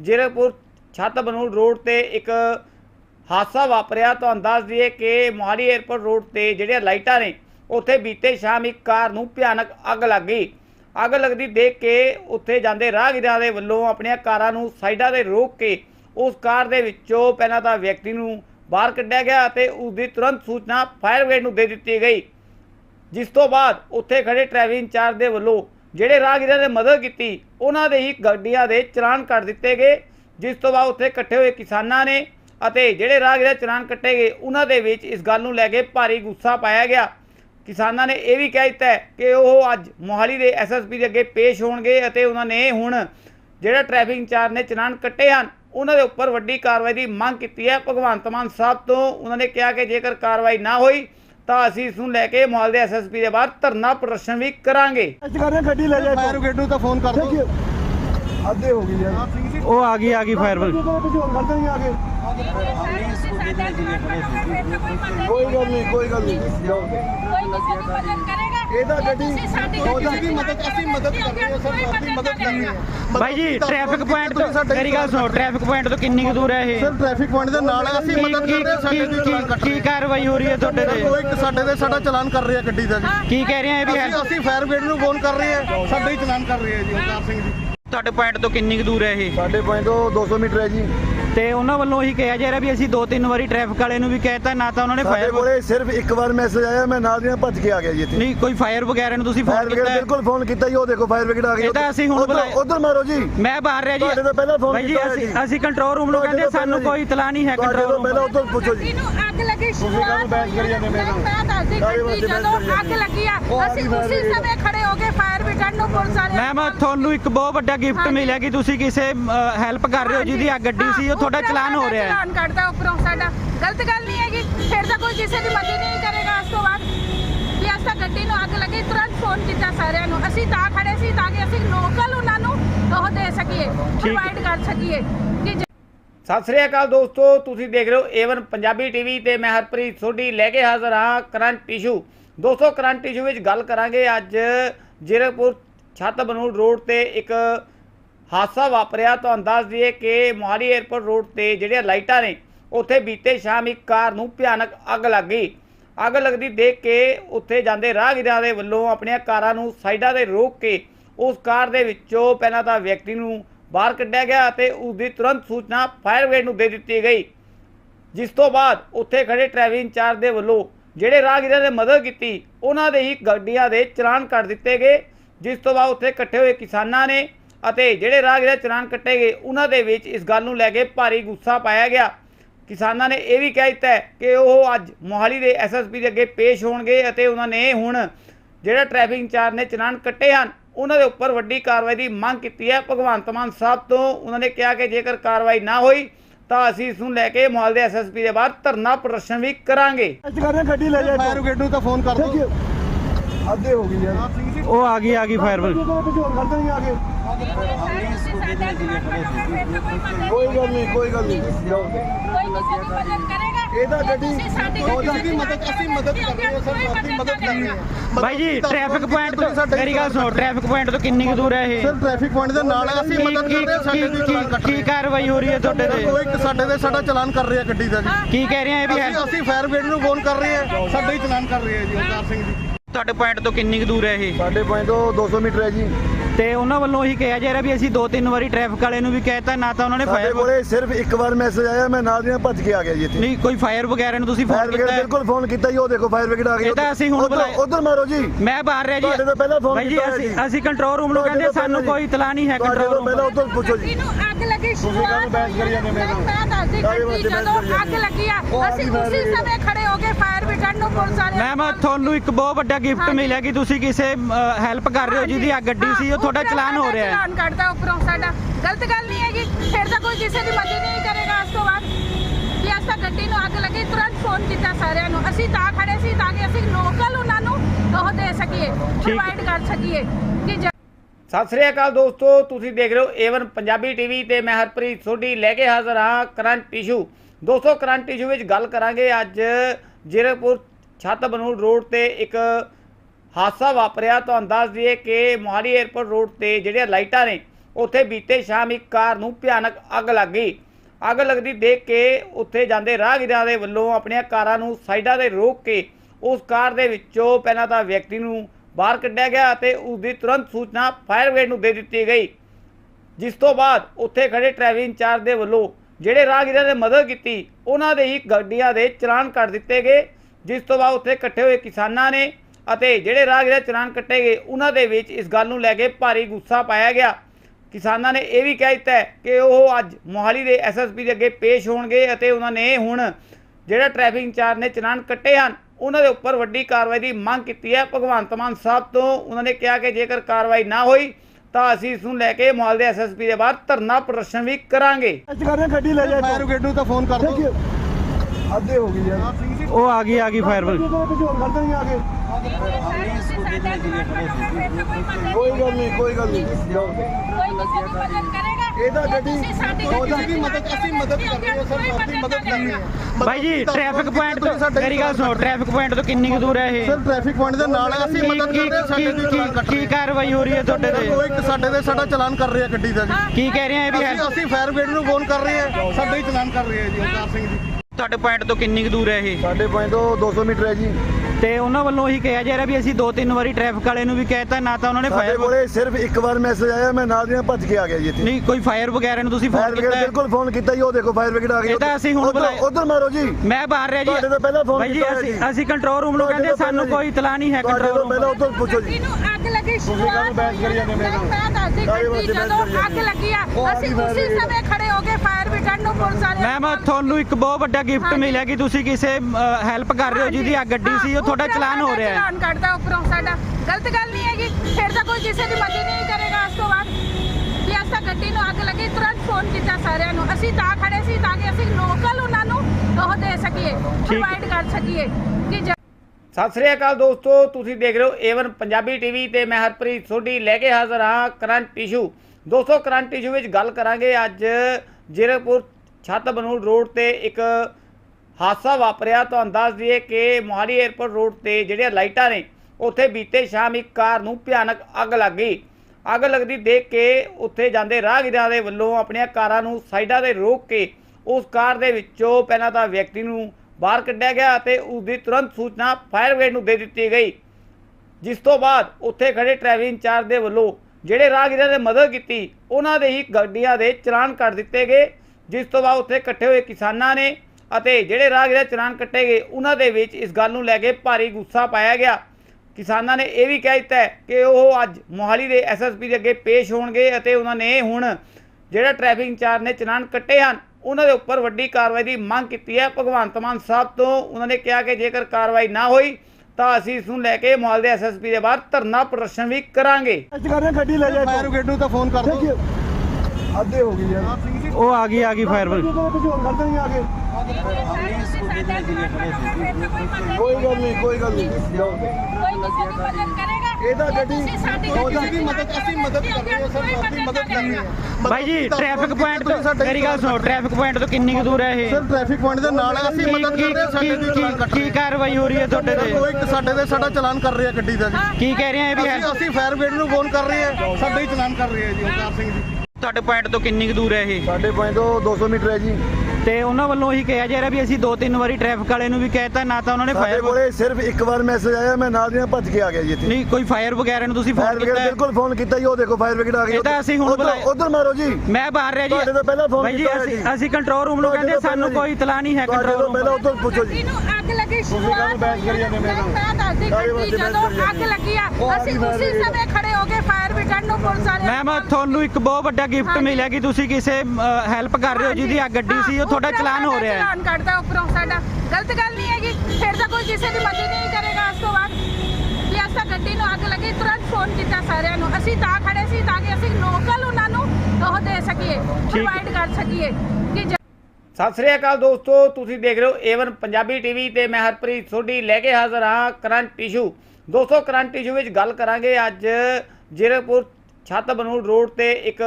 ਜ਼ੀਰਕਪੁਰ ਛੱਤ ਬਨੂੜ ਰੋਡ ਤੇ ਇੱਕ ਹਾਦਸਾ ਵਾਪਰਿਆ। ਤੁਹਾਨੂੰ ਦੱਸ ਦਈਏ ਕਿ ਮੋਹਾਲੀ 에ਅਰਪੋਰਟ ਰੋਡ ਤੇ ਜਿਹੜੀਆਂ ਲਾਈਟਾਂ ਨੇ, ਉੱਥੇ ਬੀਤੇ ਸ਼ਾਮ ਇੱਕ ਕਾਰ ਨੂੰ ਭਿਆਨਕ ਅੱਗ ਲੱਗ ਗਈ। ਅੱਗ ਲੱਗਦੀ ਦੇਖ ਕੇ ਉੱਥੇ ਜਾਂਦੇ ਰਾਹਗੀਰਾਂ ਦੇ ਵੱਲੋਂ ਆਪਣੀਆਂ ਕਾਰਾਂ ਨੂੰ ਸਾਈਡਾਂ ਤੇ ਰੋਕ ਕੇ ਉਸ ਕਾਰ ਦੇ ਵਿੱਚੋਂ ਪਹਿਲਾਂ ਤਾਂ ਵਿਅਕਤੀ ਨੂੰ ਬਾਹਰ ਕੱਢਿਆ ਗਿਆ ਅਤੇ ਉਸ ਦੀ ਤੁਰੰਤ ਸੂਚਨਾ ਫਾਇਰ ਬ੍ਰਿਗੇਡ ਨੂੰ ਦੇ ਦਿੱਤੀ ਗਈ। ਜਿਸ ਤੋਂ ਬਾਅਦ ਉੱਥੇ ਖੜੇ ਟ੍ਰੈਫਿਕ ਇੰਚਾਰਜ ਦੇ ਵੱਲੋਂ ਜਿਹੜੇ ਰਾਹਗੀਰਾਂ ਨੇ ਮਦਦ ਕੀਤੀ, ਉਹਨਾਂ ਦੇ ਹੀ ਗੱਡੀਆਂ ਦੇ ਚਲਾਨ ਕੱਟ ਦਿੱਤੇ ਗਏ, ਜਿਸ ਤੋਂ ਬਾਅਦ ਉੱਥੇ ਇਕੱਠੇ ਹੋਏ ਕਿਸਾਨਾਂ ਨੇ ਅਤੇ ਜਿਹੜੇ ਰਾਹਗੀਰਾਂ ਚਲਾਨ ਕੱਟੇ ਗਏ, ਉਹਨਾਂ ਦੇ ਵਿੱਚ ਇਸ ਗੱਲ ਨੂੰ ਲੈ ਕੇ ਭਾਰੀ ਗੁੱਸਾ ਪਾਇਆ ਗਿਆ। ਕਿਸਾਨਾਂ ਨੇ ਇਹ ਵੀ ਕਹਿ ਦਿੱਤਾ ਕਿ ਉਹ ਅੱਜ ਮੋਹਾਲੀ ਦੇ ਐਸਐਸਪੀ ਦੇ ਅੱਗੇ ਪੇਸ਼ ਹੋਣਗੇ ਅਤੇ ਉਹਨਾਂ ਨੇ ਹੁਣ ਜਿਹੜਾ ਟ੍ਰੈਫਿਕ ਇੰਚਾਰਜ ਨੇ ਚਲਾਨ ਕੱਟੇ ਹਨ ਉਹਨਾਂ ਦੇ ਉੱਪਰ ਵੱਡੀ ਕਾਰਵਾਈ ਦੀ ਮੰਗ ਕੀਤੀ ਹੈ। ਭਗਵੰਤ ਮਾਨ ਸਾਹਿਬ ਤੋਂ ਉਹਨਾਂ ਨੇ ਕਿਹਾ ਕਿ ਜੇਕਰ ਕਾਰਵਾਈ ਨਾ ਹੋਈ ਤਾਂ ਅਸੀਂ ਇਸ ਨੂੰ ਲੈ ਕੇ ਮੋਹਾਲੀ ਦੇ ਐਸਐਸਪੀ ਦੇ ਬਾਹਰ ਧਰਨਾ ਪ੍ਰਦਰਸ਼ਨ ਵੀ ਕਰਾਂਗੇ। ਅੱਜ ਕਰ ਰਹੇ ਗੱਡੀ ਲੈ ਜਾ ਫਾਇਰ ਬ੍ਰਿਗੇਡ ਨੂੰ ਤਾਂ ਫੋਨ ਕਰ ਦਿਓ। ਅੱਧੇ ਹੋ ਗਈ ਯਾਰ। ਉਹ ਆ ਗਈ ਆ ਗਈ ਫਾਇਰ ਕੋਈ ਗੱਲ ਨਹੀਂ ਕੋਈ ਗੱਲ ਨਹੀਂ। ਕੋਈ ਕਿਸੇ ਦੀ ਮਦਦ ਕਰੇਗਾ ਇਹਦਾ ਗੱਡੀ ਉਹਦਾ ਵੀ ਮਦਦ ਅਸੀਂ ਮਦਦ ਕਰ ਰਹੇ ਹਾਂ ਸਰ ਆਪਣੀ ਮਦਦ ਕਰ ਰਹੇ ਹਾਂ। ਬਾਈ ਜੀ ਟ੍ਰੈਫਿਕ ਪੁਆਇੰਟ ਤੋਂ ਮੇਰੀ ਗੱਲ ਸੁਣੋ ਟ੍ਰੈਫਿਕ ਪੁਆਇੰਟ ਤੋਂ ਕਿੰਨੀ ਕੁ ਦੂਰ ਹੈ ਇਹ? ਸਰ ਟ੍ਰੈਫਿਕ ਪੁਆਇੰਟ ਦੇ ਨਾਲ ਅਸੀਂ ਮਦਦ ਕਰ ਰਹੇ ਹਾਂ ਸਾਡੇ ਤੇ ਚਲਾਨ ਕੱਟ ਕੀ ਕਾਰਵਾਈ ਹੋ ਰਹੀ ਹੈ ਤੁਹਾਡੇ ਤੇ? ਕੋਈ ਸਾਡੇ ਤੇ ਸਾਡਾ ਚਲਾਨ ਕਰ ਰਿਹਾ ਗੱਡੀ ਦਾ ਜੀ। ਕੀ ਕਹਿ ਰਹੇ ਆ ਇਹ ਵੀ ਅਸੀਂ ਫਾਇਰ ਬ੍ਰਿਗੇਡ ਨੂੰ ਫੋਨ ਕਰ ਰਹੇ ਹਾਂ ਸਾਡੇ ਹੀ ਚਲਾਨ ਕਰ ਰਹੇ ਆ ਜੀ ਅਵਤਾਰ ਸਿੰਘ ਜੀ। ਤੁਹਾਡੇ ਪੁਆਇੰਟ ਤੋਂ ਕਿੰਨੀ ਕੁ ਦੂਰ ਹੈ ਇਹ ਸਾਡੇ ਪੁਆਇੰਟ ਤੋਂ 200 ਮੀਟਰ ਹੈ ਜੀ ਤੇ ਉਹਨਾਂ ਵੱਲੋਂ ਇਹੀ ਕਿਹਾ ਜਾ ਰਿਹਾ ਵੀ ਅਸੀਂ ਦੋ ਤਿੰਨ ਵਾਰੀ ਟ੍ਰੈਫਿਕ ਵਾਲੇ ਨੂੰ ਵੀ ਕਹਿਤਾ ਨਾ ਤਾਂ ਉਹਨਾਂ ਨੇ ਸਾਡੇ ਫਾਇਰ ਕੋਲੇ ਸਿਰਫ ਇੱਕ ਵਾਰ ਮੈਸੇਜ ਆਇਆ ਮੈਂ ਨਾਲ ਦੀਆਂ ਭੱਜ ਕੇ ਆ ਗਿਆ ਜੀ ਇੱਥੇ ਨਹੀਂ ਕੋਈ ਫਾਇਰ ਵਗੈਰਾ ਨੂੰ ਤੁਸੀਂ ਫਾਇਰ ਫੋਨ ਬ੍ਰਿਗੇਡ ਕੀਤਾ ਹੈ? ਬਿਲਕੁਲ ਫੋਨ ਕੀਤਾ ਜੀ ਉਹ ਦੇਖੋ ਫਾਇਰ ਬ੍ਰਿਗੇਡ ਆ ਗਈ ਇਹ ਤਾਂ ਅਸੀਂ ਹੁਣ ਬੁਲਾਏ- ਉਧਰ ਮਾਰੋ ਜੀ ਮੈਂ ਬਾਹਰ ਰਿਹਾ ਜੀ ਤੁਹਾਡੇ ਤੋਂ ਪਹਿਲਾਂ phone ਬਾਈ ਜੀ ਕੀਤਾ ਹੋਇਆ ਅਸੀਂ ਜੀ। ਅਸੀਂ ਕੰਟਰੋਲ ਰੂਮ ਨੂੰ ਤੁਹਾਡੇ ਕਹਿੰਦੇ ਤੋਂ ਸਾਨੂੰ ਪਹਿਲਾਂ ਕੋਈ ਇਤਲਾ ਨਹੀਂ ਹੈ ਤੁਹਾਡੇ ਕੰਟਰੋਲ ਤੋਂ ਰੂਮ ਪਹਿਲਾਂ ਉਧਰ ਪੁੱਛੋ ਜੀ ਨੂੰ ਅੱਗ ਲੱਗੀ ਨਾਲ? ਮੈਂ ਦੱਸਦੀ ਵਾਸਤੇ ਜਦੋਂ ਅੱਗ? ਲੱਗੀ ਆ ਅਸੀਂ ਉਸੇ। ਸਮੇਂ ਖੜੇ ਹੋ ਕੇ ਫਾਇਰ ਪੁਲਿਸ ਵਾਲੇ ਮੈਮ ਤੁਹਾਨੂੰ ਇੱਕ ਬਹੁਤ ਵੱਡਾ ਗਿਫਟ। ਮਿਲਿਆ ਕਿ ਤੁਸੀਂ ਕਿਸੇ ਹੈਲਪ ਕਰ ਰਹੇ ਹੋ ਜਿਹਦੀ ਆ ਗੱਡੀ ਸੀ ਉਹ ਤੁਹਾਡਾ ਚਲਾਨ ਹੋ ਰਿਹਾ ਹੈ। ਚਲਾਨ ਕੱਟਦਾ ਉੱਪਰੋਂ ਸਾਡਾ। ਗਲਤ ਗੱਲ ਨਹੀਂ ਹੈਗੀ। ਫਿਰ ਤਾਂ ਕੋਈ ਕਿਸੇ ਦੀ ਮਦਦ ਨਹੀਂ ਕਰੇਗਾ ਉਸ ਤੋਂ ਬਾਅਦ। ਵੀ ਅਸਾਂ ਗੱਡੀ ਨੂੰ ਅੱਗ ਲੱਗੀ ਤੁਰੰਤ ਫੋਨ ਕੀਤਾ ਸਾਰਿਆਂ ਨੂੰ। ਅਸੀਂ ਤਾਂ ਖੜੇ ਸੀ ਤਾਂ ਕਿ ਅਸੀਂ ਲੋਕਲ ਉਹਨਾਂ ਨੂੰ ਉਹ ਦੇ ਸਕੀਏ ਪ੍ਰੋਵਾਈਡ ਕਰ ਸਕੀਏ। ਕਿ ਸਤਿ ਸ੍ਰੀ ਅਕਾਲ ਦੋਸਤੋ ਤੁਸੀਂ ਦੇਖ ਰਹੇ ਹੋ ਏਵਨ ਪੰਜਾਬੀ ਟੀਵੀ ਤੇ ਮੈਂ ਹਰਪ੍ਰੀਤ ਸੋਢੀ ਲੈ ਕੇ ਹਾਜ਼ਰ ਹਾਂ ਕਰੰਟ ਇਸ਼ੂ ਦੋਸਤੋ ਕਰੰਟ ਇਸ਼ੂ ਵਿੱਚ ਗੱਲ ਕਰਾਂਗੇ ਅੱਜ ਜ਼ੀਰਕਪੁਰ ਛੱਤ ਬਨੂੜ ਰੋਡ ਤੇ ਇੱਕ ਹਾਦਸਾ ਵਾਪਰਿਆ। ਤੁਹਾਨੂੰ ਦੱਸ ਦਈਏ ਕਿ ਮੋਹਾਲੀ 에ਅਰਪੋਰਟ ਰੋਡ ਤੇ ਜਿਹੜੀਆਂ ਲਾਈਟਾਂ ਨੇ, ਉੱਥੇ ਬੀਤੇ ਸ਼ਾਮ ਇੱਕ ਕਾਰ ਨੂੰ ਭਿਆਨਕ ਅੱਗ ਲੱਗ ਗਈ। ਅੱਗ ਲੱਗਦੀ ਦੇਖ ਕੇ ਉੱਥੇ ਜਾਂਦੇ ਰਾਹਗੀਰਾਂ ਦੇ ਵੱਲੋਂ ਆਪਣੀਆਂ ਕਾਰਾਂ ਨੂੰ ਸਾਈਡਾਂ ਤੇ ਰੋਕ ਕੇ ਉਸ ਕਾਰ ਦੇ ਵਿੱਚੋਂ ਪਹਿਲਾਂ ਤਾਂ ਵਿਅਕਤੀ ਨੂੰ ਬਾਹਰ ਕੱਢਿਆ ਗਿਆ ਅਤੇ ਉਸ ਦੀ ਤੁਰੰਤ ਸੂਚਨਾ ਫਾਇਰ ਬ੍ਰਿਗੇਡ ਨੂੰ ਦੇ ਦਿੱਤੀ ਗਈ। ਜਿਸ ਤੋਂ ਬਾਅਦ ਉੱਥੇ ਖੜੇ ਟ੍ਰੈਵਲ ਇੰਚਾਰਜ ਦੇ ਵੱਲੋਂ ਜਿਹੜੇ ਰਾਹਗੀਰਾਂ ਨੇ ਮਦਦ ਕੀਤੀ, ਉਹਨਾਂ ਦੇ ਹੀ ਗੱਡੀਆਂ ਦੇ ਚਲਾਨ ਕੱਟ ਦਿੱਤੇ ਗਏ, ਜਿਸ ਤੋਂ ਬਾਅਦ ਉੱਥੇ ਇਕੱਠੇ ਹੋਏ ਕਿਸਾਨਾਂ ਨੇ ਅਤੇ ਜਿਹੜੇ ਰਾਹਗੀਰਾਂ ਚਲਾਨ ਕੱਟੇ ਗਏ, ਉਹਨਾਂ ਦੇ ਵਿੱਚ ਇਸ ਗੱਲ ਨੂੰ ਲੈ ਕੇ ਭਾਰੀ ਗੁੱਸਾ ਪਾਇਆ ਗਿਆ। ਕਿਸਾਨਾਂ ਨੇ ਇਹ ਵੀ ਕਹਿ ਦਿੱਤਾ ਕਿ ਉਹ ਅੱਜ ਮੋਹਾਲੀ ਦੇ ਐਸਐਸਪੀ ਦੇ ਅੱਗੇ ਪੇਸ਼ ਹੋਣਗੇ ਅਤੇ ਉਹਨਾਂ ਨੇ ਹੁਣ ਜਿਹੜਾ ਟ੍ਰੈਫਿਕ ਇੰਚਾਰਜ ਨੇ ਚਲਾਨ ਕੱਟੇ ਹਨ, ਉਹਨਾਂ ਦੇ ਉੱਪਰ ਵੱਡੀ ਕਾਰਵਾਈ ਦੀ ਮੰਗ ਕੀਤੀ ਹੈ। ਭਗਵੰਤ ਮਾਨ ਸਾਹਿਬ ਤੋਂ ਉਹਨਾਂ ਨੇ ਕਿਹਾ ਕਿ ਜੇਕਰ ਕਾਰਵਾਈ ਨਾ ਹੋਈ ਤਾਂ ਅਸੀਂ ਇਸ ਨੂੰ ਲੈ ਕੇ ਮੋਹਾਲੀ ਦੇ ਐਸਐਸਪੀ ਦੇ ਬਾਹਰ ਧਰਨਾ ਪ੍ਰਦਰਸ਼ਨ ਵੀ ਕਰਾਂਗੇ। ਅੱਜ ਕਰ ਰਹੇ ਗੱਡੀ ਲੈ ਜਾ ਫਾਇਰ ਬ੍ਰਿਗੇਡ ਨੂੰ ਤਾਂ ਫੋਨ ਕਰ ਦਿਓ। ਅੱਧੇ ਹੋ ਗਈ ਯਾਰ। ਉਹ ਆ ਗਈ ਆ ਗਈ ਫਾਇਰ ਕੋਈ ਗੱਲ ਨਹੀਂ ਕੋਈ ਗੱਲ ਨਹੀਂ। ਦੀ ਇਹਦਾ ਗੱਡੀ ਤੁਸੀਂ ਸਾਡੀ ਉਹਦਾ ਵੀ ਮਦਦ ਅਸੀਂ ਮਦਦ ਕਰ ਰਹੇ ਹਾਂ ਸਰ ਆਪਣੀ ਮਦਦ ਕਰ ਰਹੇ ਹਾਂ। ਬਾਈ ਜੀ ਟ੍ਰੈਫਿਕ ਪੁਆਇੰਟ ਤੋਂ ਮੇਰੀ ਗੱਲ ਸੁਣੋ ਟ੍ਰੈਫਿਕ ਪੁਆਇੰਟ ਤੋਂ ਕਿੰਨੀ ਕੁ ਦੂਰ ਹੈ ਇਹ? ਸਰ ਟ੍ਰੈਫਿਕ ਪੁਆਇੰਟ ਦੇ ਨਾਲ ਅਸੀਂ ਮਦਦ ਕਰ ਰਹੇ ਹਾਂ ਸਾਡੇ ਤੇ ਚਲਾਨ ਕੱਟ ਕੀ ਕਾਰਵਾਈ ਹੋ ਰਹੀ ਹੈ ਤੁਹਾਡੇ ਤੇ? ਕੋਈ ਸਾਡੇ ਤੇ ਸਾਡਾ ਚਲਾਨ ਕਰ ਰਿਹਾ ਗੱਡੀ ਦਾ ਜੀ। ਕੀ ਕਹਿ ਰਹੇ ਆ ਇਹ ਵੀ ਹੈ? ਅਸੀਂ ਫਾਇਰ ਬ੍ਰਿਗੇਡ ਨੂੰ ਫੋਨ ਕਰ ਰਹੇ ਹਾਂ। ਸਾਡੇ ਹੀ ਚਲਾਨ ਕਰ ਰਹੇ ਆ ਜੀ ਅਵਤਾਰ ਸਿੰਘ ਜੀ। ਤੁਹਾਡੇ ਪੁਆਇੰਟ ਤੋਂ ਕਿੰਨੀ ਕੁ ਦੂਰ ਹੈ ਇਹ? ਸਾਡੇ ਪੁਆਇੰਟ ਤੋਂ 200 ਮੀਟਰ ਹੈ ਜੀ। ਤੇ ਉਹਨਾਂ ਵੱਲੋਂ ਇਹੀ ਕਿਹਾ ਜਾ ਰਿਹਾ ਵੀ ਅਸੀਂ ਦੋ ਤਿੰਨ ਵਾਰੀ ਟ੍ਰੈਫਿਕ ਵਾਲੇ ਨੂੰ ਵੀ ਕਹਿਤਾ ਨਾ ਤਾਂ ਉਹਨਾਂ ਨੇ ਸਾਡੇ ਫਾਇਰ ਕੋਲੇ ਸਿਰਫ ਇੱਕ ਵਾਰ ਮੈਸੇਜ ਆਇਆ ਮੈਂ ਨਾਲ ਦੀਆਂ ਭੱਜ ਕੇ ਆ ਗਿਆ ਜੀ ਇੱਥੇ। ਨਹੀਂ ਕੋਈ ਫਾਇਰ ਵਗੈਰਾ ਨੂੰ ਤੁਸੀਂ ਫਾਇਰ ਫੋਨ ਬ੍ਰਿਗੇਡ ਕੀਤਾ ਹੈ? ਬਿਲਕੁਲ ਫੋਨ ਕੀਤਾ ਜੀ ਉਹ ਦੇਖੋ ਫਾਇਰ ਬ੍ਰਿਗੇਡ ਆ ਗਈ ਇਹ ਤਾਂ ਅਸੀਂ ਹੁਣ ਬੁਲਾਏ- ਉਧਰ ਮਾਰੋ ਜੀ। ਮੈਂ ਬਾਹਰ ਰਿਹਾ ਜੀ। ਤੁਹਾਡੇ ਤੋਂ ਪਹਿਲਾਂ phone ਜੀ ਕੀਤਾ ਹੋਇਆ ਅਸੀਂ ਜੀ। ਅਸੀਂ ਕੰਟਰੋਲ ਰੂਮ ਨੂੰ ਤੁਹਾਡੇ ਕਹਿੰਦੇ ਤੋਂ ਸਾਨੂੰ ਪਹਿਲਾਂ ਕੋਈ ਇਤਲਾ ਨਹੀਂ ਹੈ ਤੁਹਾਡੇ ਕੰਟਰੋਲ ਤੋਂ ਪਹਿਲਾਂ ਰੂਮ ਉਧਰ ਪੁੱਛੋ ਜੀ। ਅੱਗ ਲੱਗੀ ਕਾਹਨੂੰ ਬਹਿਸ ਕਰੀ ਜਾਂਦੇ ਮੇਰੇ ਨਾਲ? ਮੈਂ ਦੱਸਦੀ ਕਾਹਦੇ ਗੱਡੀ ਵਾਸਤੇ ਬਹਿਸ ਜਦੋਂ ਕਰੀ ਅੱਗ ਜਾਂਦੇ? ਲੱਗੀ ਆ ਉਹ ਆ ਅਸੀਂ ਗਈ fire ਉਸੇ brigade। ਸਮੇਂ ਖੜੇ ਹੋ ਕੇ ਫਾਇਰ ਬ੍ਰਿਗੇਡ ਨੂੰ ਪੁਲਿਸ ਵਾਲੇ ਮੈਮ ਤੁਹਾਨੂੰ ਇੱਕ ਬਹੁਤ ਵੱਡਾ ਗਿਫਟ ਹਾਂਜੀ। ਮਿਲਿਆ ਕਿ ਤੁਸੀਂ ਕਿਸੇ ਹੈਲਪ ਕਰ ਰਹੇ ਹੋ ਜਿਹਦੀ ਆ ਗੱਡੀ ਸੀ ਉਹ ਤੁਹਾਡਾ ਚਲਾਨ ਹੋ ਰਿਹਾ ਹੈ ਚਲਾਨ ਕੱਟਦਾ ਉੱਪਰੋਂ ਸਾਡਾ ਗਲਤ ਗੱਲ ਨਹੀਂ ਹੈਗੀ ਫਿਰ ਤਾਂ ਕੋਈ ਕਿਸੇ ਦੀ ਮਦਦ ਨਹੀਂ ਕਰੇਗਾ ਉਸ ਤੋਂ ਬਾਅਦ ਕਿ ਅਸਾਂ ਗੱਡੀ ਨੂੰ ਅੱਗ ਲੱਗੀ ਤੁਰੰਤ ਫੋਨ ਕੀਤਾ ਸਾਰਿਆਂ ਨੂੰ ਅਸੀਂ ਤਾਂ ਖੜੇ ਸੀ ਤਾਂ ਕਿ ਅਸੀਂ ਲੋਕਲ ਉਹਨਾਂ ਨੂੰ ਉਹ ਦੇ ਸਕੀਏ ਪ੍ਰੋਵਾਈਡ ਕਰ ਸਕੀਏ ਕਿ ਜੇ- ਸਤਿ ਸ੍ਰੀ ਅਕਾਲ ਦੋਸਤੋ, ਤੁਸੀਂ ਦੇਖ ਰਹੇ ਹੋ ਏਵਨ ਪੰਜਾਬੀ ਟੀਵੀ ਤੇ ਮੈਂ ਹਰਪ੍ਰੀਤ ਸੋਢੀ ਲੈ ਕੇ ਹਾਜ਼ਰ ਹਾਂ ਕਰੰਟ ਇਸ਼ੂ। ਦੋਸਤੋ, ਕਰੰਟ ਇਸ਼ੂ ਵਿੱਚ ਗੱਲ ਕਰਾਂਗੇ ਅੱਜ ਜ਼ੀਰਕਪੁਰ ਛੱਤ ਬਨੂੜ ਰੋਡ ਤੇ ਇੱਕ ਹਾਦਸਾ ਵਾਪਰਿਆ। ਤੁਹਾਨੂੰ ਦੱਸ ਦਈਏ ਕਿ ਮੋਹਾਲੀ 에ਅਰਪੋਰਟ ਰੋਡ ਤੇ ਜਿਹੜੀਆਂ ਲਾਈਟਾਂ ਨੇ, ਉੱਥੇ ਬੀਤੇ ਸ਼ਾਮ ਇੱਕ ਕਾਰ ਨੂੰ ਭਿਆਨਕ ਅੱਗ ਲੱਗ ਗਈ। ਅੱਗ ਲੱਗਦੀ ਦੇਖ ਕੇ ਉੱਥੇ ਜਾਂਦੇ ਰਾਹਗੀਰਾਂ ਦੇ ਵੱਲੋਂ ਆਪਣੀਆਂ ਕਾਰਾਂ ਨੂੰ ਸਾਈਡਾਂ ਤੇ ਰੋਕ ਕੇ ਉਸ ਕਾਰ ਦੇ ਵਿੱਚੋਂ ਪਹਿਲਾਂ ਤਾਂ ਵਿਅਕਤੀ ਨੂੰ ਬਾਹਰ ਕੱਢਿਆ ਗਿਆ ਅਤੇ ਉਸ ਦੀ ਤੁਰੰਤ ਸੂਚਨਾ ਫਾਇਰ ਬ੍ਰਿਗੇਡ ਨੂੰ ਦੇ ਦਿੱਤੀ ਗਈ। ਜਿਸ ਤੋਂ ਬਾਅਦ ਉੱਥੇ ਖੜੇ ਟ੍ਰੈਵਲ ਇੰਚਾਰਜ ਦੇ ਵੱਲੋਂ ਜਿਹੜੇ ਰਾਹਗੀਰਾਂ ਨੇ ਮਦਦ ਕੀਤੀ, ਉਹਨਾਂ ਦੇ ਹੀ ਗੱਡੀਆਂ ਦੇ ਚਲਾਨ ਕੱਟ ਦਿੱਤੇ ਗਏ, ਜਿਸ ਤੋਂ ਬਾਅਦ ਉੱਥੇ ਇਕੱਠੇ ਹੋਏ ਕਿਸਾਨਾਂ ਨੇ ਅਤੇ ਜਿਹੜੇ ਰਾਹਗੀਰਾਂ ਦੇ ਚਲਾਨ ਕੱਟੇ ਗਏ, ਉਹਨਾਂ ਦੇ ਵਿੱਚ ਇਸ ਗੱਲ ਨੂੰ ਲੈ ਕੇ ਭਾਰੀ ਗੁੱਸਾ ਪਾਇਆ ਗਿਆ। ਕਿਸਾਨਾਂ ਨੇ ਇਹ ਵੀ ਕਹਿ ਦਿੱਤਾ ਕਿ ਉਹ ਅੱਜ ਮੋਹਾਲੀ ਦੇ ਐਸਐਸਪੀ ਦੇ ਅੱਗੇ ਪੇਸ਼ ਹੋਣਗੇ ਅਤੇ ਉਹਨਾਂ ਨੇ ਹੁਣ ਜਿਹੜਾ ਟ੍ਰੈਫਿਕ ਇੰਚਾਰਜ ਨੇ ਚਲਾਨ ਕੱਟੇ ਹਨ ਉਹਨਾਂ ਦੇ ਉੱਪਰ ਵੱਡੀ ਕਾਰਵਾਈ ਦੀ ਮੰਗ ਕੀਤੀ ਹੈ। ਭਗਵੰਤ ਮਾਨ ਸਾਹਿਬ ਤੋਂ ਉਹਨਾਂ ਨੇ ਕਿਹਾ ਕਿ ਜੇਕਰ ਕਾਰਵਾਈ ਨਾ ਹੋਈ ਤਾਂ ਅਸੀਂ ਇਸ ਨੂੰ ਲੈ ਕੇ ਮੋਹਾਲੀ ਦੇ ਐਸਐਸਪੀ ਦੇ ਬਾਹਰ ਧਰਨਾ ਪ੍ਰਦਰਸ਼ਨ ਵੀ ਕਰਾਂਗੇ। ਅੱਜ ਕਰ ਰਹੇ ਗੱਡੀ ਲੈ ਜਾ ਬ੍ਰਿਗੇਡ ਨੂੰ ਤਾਂ ਫੋਨ ਕਰ ਅੱਧੇ ਹੋ ਗਈ ਯਾਰ। ਉਹ ਆ ਗਈ ਆ ਗਈ ਫਾਇਰ ਆ ਕੇ ਕੋਈ ਗੱਲ ਨਹੀਂ ਕੋਈ ਗੱਲ ਨਹੀਂ। ਇਹਦਾ ਗੱਡੀ ਉਹਦਾ ਵੀ ਮਦਦ ਅਸੀਂ ਮਦਦ ਕਰ ਰਹੇ ਹਾਂ ਸਰ ਆਪਣੀ ਮਦਦ ਕਰ ਰਹੇ ਹਾਂ ਬਾਈ ਜੀ ਟ੍ਰੈਫਿਕ ਪੁਆਇੰਟ ਤੋਂ ਮੇਰੀ ਗੱਲ ਸੁਣੋ ਟ੍ਰੈਫਿਕ ਪੁਆਇੰਟ ਤੋਂ ਕਿੰਨੀ ਕੁ ਦੂਰ ਹੈ ਇਹ? ਸਰ ਟ੍ਰੈਫਿਕ ਪੁਆਇੰਟ ਦੇ ਨਾਲ ਅਸੀਂ ਮਦਦ ਕਰ ਰਹੇ ਹਾਂ ਸਾਡੇ ਤੇ ਚਲਾਨ ਕੱਟ ਕੀ ਕਾਰਵਾਈ ਹੋ ਰਹੀ ਹੈ ਤੁਹਾਡੇ ਤੇ? ਕੋਈ ਸਾਡੇ ਤੇ ਸਾਡਾ ਚਲਾਨ ਕਰ ਰਿਹਾ ਗੱਡੀ ਦਾ ਜੀ। ਕੀ ਕਹਿ ਰਹੇ ਆ ਇਹ ਵੀ ਹੈ? ਅਸੀਂ ਅਸੀਂ ਫਾਇਰ ਬ੍ਰਿਗੇਡ ਨੂੰ ਫੋਨ ਕਰ ਰਹੇ ਹਾਂ ਸਾਡੇ ਹੀ ਚਲਾਨ ਕਰ ਰਹੇ ਆ ਜੀ ਅਵਤਾਰ ਸਿੰਘ ਜੀ। ਤੁਹਾਡੇ ਪੁਆਇੰਟ ਤੋਂ ਕਿੰਨੀ ਕੁ ਦੂਰ ਹੈ ਇਹ? ਸਾਡੇ ਪੁਆਇੰਟ ਤੋਂ 200 ਮੀਟਰ ਹੈ ਜੀ। ਤੇ ਉਹਨਾਂ ਵੱਲੋਂ ਇਹੀ ਕਿਹਾ ਜਾ ਰਿਹਾ ਵੀ ਅਸੀਂ ਦੋ ਤਿੰਨ ਵਾਰੀ ਟ੍ਰੈਫਿਕ ਵਾਲੇ ਨੂੰ ਵੀ ਕਹਿਤਾ ਨਾ ਤਾਂ ਉਹਨਾਂ ਨੇ ਸਾਡੇ ਫਾਇਰ ਕੋਲੇ ਸਿਰਫ ਇੱਕ ਵਾਰ ਮੈਸੇਜ ਆਇਆ ਮੈਂ ਨਾਲ ਦੀਆਂ ਭੱਜ ਕੇ ਆ ਗਿਆ ਜੀ ਇੱਥੇ। ਨਹੀਂ ਕੋਈ ਫਾਇਰ ਵਗੈਰਾ ਨੂੰ ਤੁਸੀਂ ਫਾਇਰ ਫੋਨ ਬ੍ਰਿਗੇਡ ਕੀਤਾ ਹੈ? ਬਿਲਕੁਲ ਫੋਨ ਕੀਤਾ ਜੀ ਉਹ ਦੇਖੋ ਫਾਇਰ ਬ੍ਰਿਗੇਡ ਆ ਗਈ ਇਹ ਤਾਂ ਅਸੀਂ ਹੁਣ ਬੁਲਾਏ- ਉਧਰ ਮਾਰੋ ਜੀ। ਮੈਂ ਬਾਹਰ ਰਿਹਾ ਜੀ। ਤੁਹਾਡੇ ਤੋਂ ਪਹਿਲਾਂ ਫੋਨ ਬਾਈ ਜੀ ਕੀਤਾ ਹੋਇਆ ਅਸੀਂ ਜੀ। ਅਸੀਂ ਕੰਟਰੋਲ ਰੂਮ ਨੂੰ ਤੁਹਾਡੇ ਕਹਿੰਦੇ ਤੋਂ ਸਾਨੂੰ ਪਹਿਲਾਂ ਕੋਈ ਇਤਲਾ ਨਹੀਂ ਹੈ ਤੁਹਾਡੇ ਕੰਟਰੋਲ ਤੋਂ ਰੂਮ ਪਹਿਲਾਂ ਉਧਰ ਪੁੱਛੋ ਜੀ। ਇਹਨੂੰ ਅੱਗ ਲੱਗੀ ਤੁਸੀਂ ਕਾਹਨੂੰ ਬਹਿਸ ਕਰੀ ਜਾਂਦੇ ਮੇਰੇ ਨਾਲ? ਗੱਡੀ ਜਦੋਂ ਅੱਗ? ਲੱਗੀ ਆ ਅਸੀਂ ਖੜੇ ਹੋ ਗਏ ਫਾਇਰ ਬ੍ਰਿਗੇਡ ਨੂੰ ਪੁਲਿਸ ਵਾਲੇ ਮੈਮ ਤੁਹਾਨੂੰ ਇੱਕ ਬਹੁਤ ਵੱਡਾ ਗਿਫਟ। ਮਿਲਿਆ ਕਿ ਤੁਸੀਂ ਕਿਸੇ ਹੈਲਪ ਕਰ ਰਹੇ ਹੋ ਜਿਹਦੀ ਆ ਗੱਡੀ ਸੀ ਉਹ ਤੁਹਾਡਾ ਚਲਾਨ ਹੋ ਰਿਹਾ ਹੈ। ਚਲਾਨ ਕੱਟਦਾ ਉੱਪਰੋਂ ਸਾਡਾ। ਗਲਤ ਗੱਲ ਨਹੀਂ ਹੈਗੀ ਫਿਰ ਤਾਂ ਕੋਈ ਕਿਸੇ ਦੀ ਮਦਦ ਨਹੀਂ ਕਰੇਗਾ ਉਸ ਤੋਂ ਬਾਅਦ। ਕਿ ਅਸਾਂ ਗੱਡੀ ਨੂੰ ਅੱਗ ਲੱਗੀ ਤੁਰੰਤ ਫੋਨ ਕੀਤਾ ਸਾਰਿਆਂ ਨੂੰ। ਅਸੀਂ ਤਾਂ ਖੜੇ ਸੀ ਤਾਂ ਕਿ ਅਸੀਂ ਲੋਕਲ ਉਹਨਾਂ ਨੂੰ ਉਹ ਦੇ ਸਕੀਏ ਪ੍ਰੋਵਾਈਡ ਕਰ ਸਕੀਏ ਕਿ ਸਤਿ ਸ੍ਰੀ ਅਕਾਲ ਦੋਸਤੋ, ਤੁਸੀਂ ਦੇਖ ਰਹੇ ਹੋ ਏਵਨ ਪੰਜਾਬੀ ਟੀਵੀ ਤੇ ਮੈਂ ਹਰਪ੍ਰੀਤ ਸੋਢੀ ਲੈ ਕੇ ਹਾਜ਼ਰ ਹਾਂ ਕਰੰਟ ਇਸ਼ੂ ਦੋਸਤੋ ਕਰੰਟ ਇਸ਼ੂ ਵਿੱਚ ਗੱਲ ਕਰਾਂਗੇ ਅੱਜ ਜ਼ੀਰਕਪੁਰ ਛੱਤ ਬਨੂੜ ਰੋਡ ਤੇ ਇੱਕ ਹਾਦਸਾ ਵਾਪਰਿਆ। ਤੁਹਾਨੂੰ ਦੱਸ ਦਈਏ ਕਿ ਮੋਹਾਲੀ 에ਅਰਪੋਰਟ ਰੋਡ ਤੇ ਜਿਹੜੀਆਂ ਲਾਈਟਾਂ ਨੇ, ਉੱਥੇ ਬੀਤੇ ਸ਼ਾਮ ਇੱਕ ਕਾਰ ਨੂੰ ਭਿਆਨਕ ਅੱਗ ਲੱਗ ਗਈ। ਅੱਗ ਲੱਗਦੀ ਦੇਖ ਕੇ ਉੱਥੇ ਜਾਂਦੇ ਰਾਹਗੀਰਾਂ ਦੇ ਵੱਲੋਂ ਆਪਣੀਆਂ ਕਾਰਾਂ ਨੂੰ ਸਾਈਡਾਂ ਤੇ ਰੋਕ ਕੇ ਉਸ ਕਾਰ ਦੇ ਵਿੱਚੋਂ ਪਹਿਲਾਂ ਤਾਂ ਵਿਅਕਤੀ ਨੂੰ ਬਾਹਰ ਕੱਢਿਆ ਗਿਆ ਅਤੇ ਉਸ ਦੀ ਤੁਰੰਤ ਸੂਚਨਾ ਫਾਇਰ ਬ੍ਰਿਗੇਡ ਨੂੰ ਦੇ ਦਿੱਤੀ ਗਈ। ਜਿਸ ਤੋਂ ਬਾਅਦ ਉੱਥੇ ਖੜੇ ਟ੍ਰੈਫਿਕ ਇੰਚਾਰਜ ਦੇ ਵੱਲੋਂ ਜਿਹੜੇ ਰਾਹਗੀਰਾਂ ਨੇ ਮਦਦ ਕੀਤੀ, ਉਹਨਾਂ ਦੇ ਹੀ ਗੱਡੀਆਂ ਦੇ ਚਲਾਨ ਕੱਟ ਦਿੱਤੇ ਗਏ, ਜਿਸ ਤੋਂ ਬਾਅਦ ਉੱਥੇ ਇਕੱਠੇ ਹੋਏ ਕਿਸਾਨਾਂ ਨੇ ਅਤੇ ਜਿਹੜੇ ਰਾਹਗੀਰਾਂ ਚਲਾਨ ਕੱਟੇ ਗਏ, ਉਹਨਾਂ ਦੇ ਵਿੱਚ ਇਸ ਗੱਲ ਨੂੰ ਲੈ ਕੇ ਭਾਰੀ ਗੁੱਸਾ ਪਾਇਆ ਗਿਆ। ਕਿਸਾਨਾਂ ਨੇ ਇਹ ਵੀ ਕਹਿ ਦਿੱਤਾ ਕਿ ਉਹ ਅੱਜ ਮੋਹਾਲੀ ਦੇ ਐਸਐਸਪੀ ਦੇ ਅੱਗੇ ਪੇਸ਼ ਹੋਣਗੇ ਅਤੇ ਉਹਨਾਂ ਨੇ ਹੁਣ ਜਿਹੜਾ ਟ੍ਰੈਫਿਕ ਇੰਚਾਰਜ ਨੇ ਚਲਾਨ ਕੱਟੇ ਹਨ ਉਹਨਾਂ ਦੇ ਉੱਪਰ ਵੱਡੀ ਕਾਰਵਾਈ ਦੀ ਮੰਗ ਕੀਤੀ ਹੈ। ਭਗਵੰਤ ਮਾਨ ਸਾਹਿਬ ਤੋਂ ਉਹਨਾਂ ਨੇ ਕਿਹਾ ਕਿ ਜੇਕਰ ਕਾਰਵਾਈ ਨਾ ਹੋਈ ਤਾਂ ਅਸੀਂ ਇਸ ਨੂੰ ਲੈ ਕੇ ਮੋਹਾਲੀ ਦੇ ਐਸਐਸਪੀ ਦੇ ਬਾਹਰ ਧਰਨਾ ਪ੍ਰਦਰਸ਼ਨ ਵੀ ਕਰਾਂਗੇ। ਅੱਜ ਕਰ ਰਹੇ ਗੱਡੀ ਲੈ ਜਾ ਫਾਇਰ ਬ੍ਰਿਗੇਡ ਨੂੰ ਤਾਂ ਫੋਨ ਕਰ ਦਿਓ। ਅੱਧੇ ਹੋ ਗਈ ਯਾਰ। ਉਹ ਆ ਗਈ ਆ ਗਈ ਫਾਇਰ ਪਿੱਛੇ ਹੋਰ ਕਰਦੇ ਨਹੀਂ ਆ ਕੇ ਕੋਈ ਗੱਲ ਨਹੀਂ ਕੋਈ ਗੱਲ ਨਹੀਂ। ਜਾਓ। ਕੋਈ ਕਿਸੇ ਦੀ ਮਦਦ ਕਰੇਗਾ? ਇਹਦਾ ਗੱਡੀ ਤੁਸੀਂ ਉਹਦਾ ਵੀ ਮਦਦ ਅਸੀਂ ਮਦਦ ਕਰ ਰਹੇ ਹਾਂ ਸਰ ਆਪਣੀ ਮਦਦ ਕਰ ਰਹੇ ਹਾਂ। ਬਾਈ ਜੀ ਟ੍ਰੈਫਿਕ ਪੁਆਇੰਟ ਤੋਂ ਮੇਰੀ ਗੱਲ ਸੁਣੋ ਟ੍ਰੈਫਿਕ ਪੁਆਇੰਟ ਤੋਂ ਕਿੰਨੀ ਕੁ ਦੂਰ ਹੈ ਇਹ? ਸਰ ਟ੍ਰੈਫਿਕ ਪੁਆਇੰਟ ਦੇ ਨਾਲ ਅਸੀਂ ਮਦਦ ਕਰ ਰਹੇ ਹਾਂ ਸਾਡੇ ਤੇ ਚਲਾਨ ਕੀ- ਕੱਟ ਕੀ ਰਹੇ ਕਾਰਵਾਈ ਹੋ ਰਹੀ ਹੈ ਤੁਹਾਡੇ ਤੇ? ਕੋਈ ਸਾਡੇ ਤੇ ਸਾਡਾ ਚਲਾਨ ਕਰ ਰਿਹਾ ਗੱਡੀ ਦਾ ਜੀ। ਕੀ ਕਹਿ ਰਹੇ ਆ ਇਹ ਵੀ ਹੈ? ਅਸੀਂ ਅਸੀਂ ਫਾਇਰ ਬ੍ਰਿਗੇਡ ਨੂੰ ਫੋਨ ਕਰ ਰਹੇ ਹਾਂ ਸਾਡੇ ਹੀ ਚਲਾਨ ਕਰ ਰਹੇ ਆ ਜੀ ਅਵਤਾਰ ਸਿੰਘ ਜੀ। ਤੁਹਾਡੇ ਪੁਆਇੰਟ ਤੋਂ ਕਿੰਨੀ ਕੁ ਦੂਰ ਹੈ ਇਹ? ਸਾਡੇ ਪੁਆਇੰਟ ਤੋਂ 200 ਮੀਟਰ ਹੈ ਜੀ। ਤੇ ਉਹਨਾਂ ਵੱਲੋਂ ਇਹੀ ਕਿਹਾ ਜਾ ਰਿਹਾ ਵੀ ਅਸੀਂ ਦੋ ਤਿੰਨ ਵਾਰੀ ਟ੍ਰੈਫਿਕ ਵਾਲੇ ਨੂੰ ਵੀ ਕਹਿਤਾ ਨਾ ਤਾਂ ਉਹਨਾਂ ਨੇ ਸਾਡੇ ਫਾਇਰ ਕੋਲੇ ਸਿਰਫ ਇੱਕ ਵਾਰ ਮੈਸੇਜ ਆਇਆ ਮੈਂ ਨਾਲ ਦੀਆਂ ਭੱਜ ਕੇ ਆ ਗਿਆ ਜੀ ਇੱਥੇ। ਨਹੀਂ ਕੋਈ ਫਾਇਰ ਵਗੈਰਾ ਨੂੰ ਤੁਸੀਂ ਫਾਇਰ ਫੋਨ ਬ੍ਰਿਗੇਡ ਕੀਤਾ ਹੈ? ਬਿਲਕੁਲ ਫੋਨ ਕੀਤਾ ਜੀ ਉਹ ਦੇਖੋ ਫਾਇਰ ਬ੍ਰਿਗੇਡ ਆ ਗਈ ਇਹ ਤਾਂ ਅਸੀਂ ਹੁਣ ਬੁਲਾਏ- ਉਧਰ ਮਾਰੋ ਜੀ। ਮੈਂ ਬਾਹਰ ਰਿਹਾ ਜੀ। ਤੁਹਾਡੇ ਤੋਂ ਪਹਿਲਾਂ ਫੋਨ ਬਾਈ ਜੀ ਕੀਤਾ ਹੋਇਆ ਅਸੀਂ ਜੀ। ਅਸੀਂ ਕੰਟਰੋਲ ਰੂਮ ਨੂੰ ਤੁਹਾਡੇ ਕਹਿੰਦੇ ਤੋਂ ਸਾਨੂੰ ਪਹਿਲਾਂ ਕੋਈ ਇਤਲਾ ਨਹੀਂ ਹੈ ਤੁਹਾਡੇ ਕੰਟਰੋਲ ਤੋਂ ਰੂਮ ਪਹਿਲਾਂ ਉਧਰ ਪੁੱਛੋ ਜੀ। ਗੱਡੀ ਨੂੰ ਅੱਗ ਲੱਗੀ ਨਾਲ? ਮੈਂ ਦੱਸਦੀ ਜਦੋਂ ਅੱਗ? ਲੱਗੀ ਆ ਅਸੀਂ ਉਸੇ। ਸਮੇਂ ਖੜੇ ਹੋ ਗਏ ਫਾਇਰ ਬ੍ਰਿਗੇਡ ਨੂੰ ਪੁਲਿਸ ਵਾਲੇ ਮੈਮ ਤੁਹਾਨੂੰ ਇੱਕ ਬਹੁਤ ਵੱਡਾ ਗਿਫਟ। ਮਿਲਿਆ ਕਿ ਤੁਸੀਂ ਕਿਸੇ ਹੈਲਪ ਕਰ ਰਹੇ ਹੋ ਜਿਹਦੀ ਆ ਗੱਡੀ ਸੀ ਉਹ ਤੁਹਾਡਾ ਚਲਾਨ ਹੋ ਰਿਹਾ ਹੈ ਚਲਾਨ ਕੱਟਦਾ ਉੱਪਰੋਂ ਸਾਡਾ ਗਲਤ ਗੱਲ ਨਹੀਂ ਹੈਗੀ ਫਿਰ ਤਾਂ ਕੋਈ ਕਿਸੇ ਦੀ ਮਦਦ ਨਹੀਂ ਕਰੇਗਾ ਉਸ ਤੋਂ ਬਾਅਦ ਕਿ ਅਸਾਂ ਗੱਡੀ ਨੂੰ ਅੱਗ ਲੱਗੀ ਤੁਰੰਤ ਫੋਨ ਕੀਤਾ ਸਾਰਿਆਂ ਨੂੰ ਅਸੀਂ ਤਾਂ ਖੜੇ ਸੀ ਤਾਂ ਕਿ ਅਸੀਂ ਲੋਕਲ ਉਹਨਾਂ ਨੂੰ ਉਹ ਦੇ ਸਕੀਏ ਪ੍ਰੋਵਾਈਡ ਕਰ ਸਕੀਏ ਕਿ ਸਤਿ ਸ੍ਰੀ ਅਕਾਲ ਦੋਸਤੋ, ਤੁਸੀਂ ਦੇਖ ਰਹੇ ਹੋ ਏਵਨ ਪੰਜਾਬੀ ਟੀਵੀ ਤੇ ਮੈਂ ਹਰਪ੍ਰੀਤ ਸੋਢੀ ਲੈ ਕੇ ਹਾਜ਼ਰ ਹਾਂ ਕਰੰਟ ਇਸ਼ੂ ਦੋਸਤੋ ਕਰੰਟ ਇਸ਼ੂ ਵਿੱਚ ਗੱਲ ਕਰਾਂਗੇ ਅੱਜ ਜ਼ੀਰਕਪੁਰ ਛੱਤ ਬਨੂੜ ਰੋਡ ਤੇ ਇੱਕ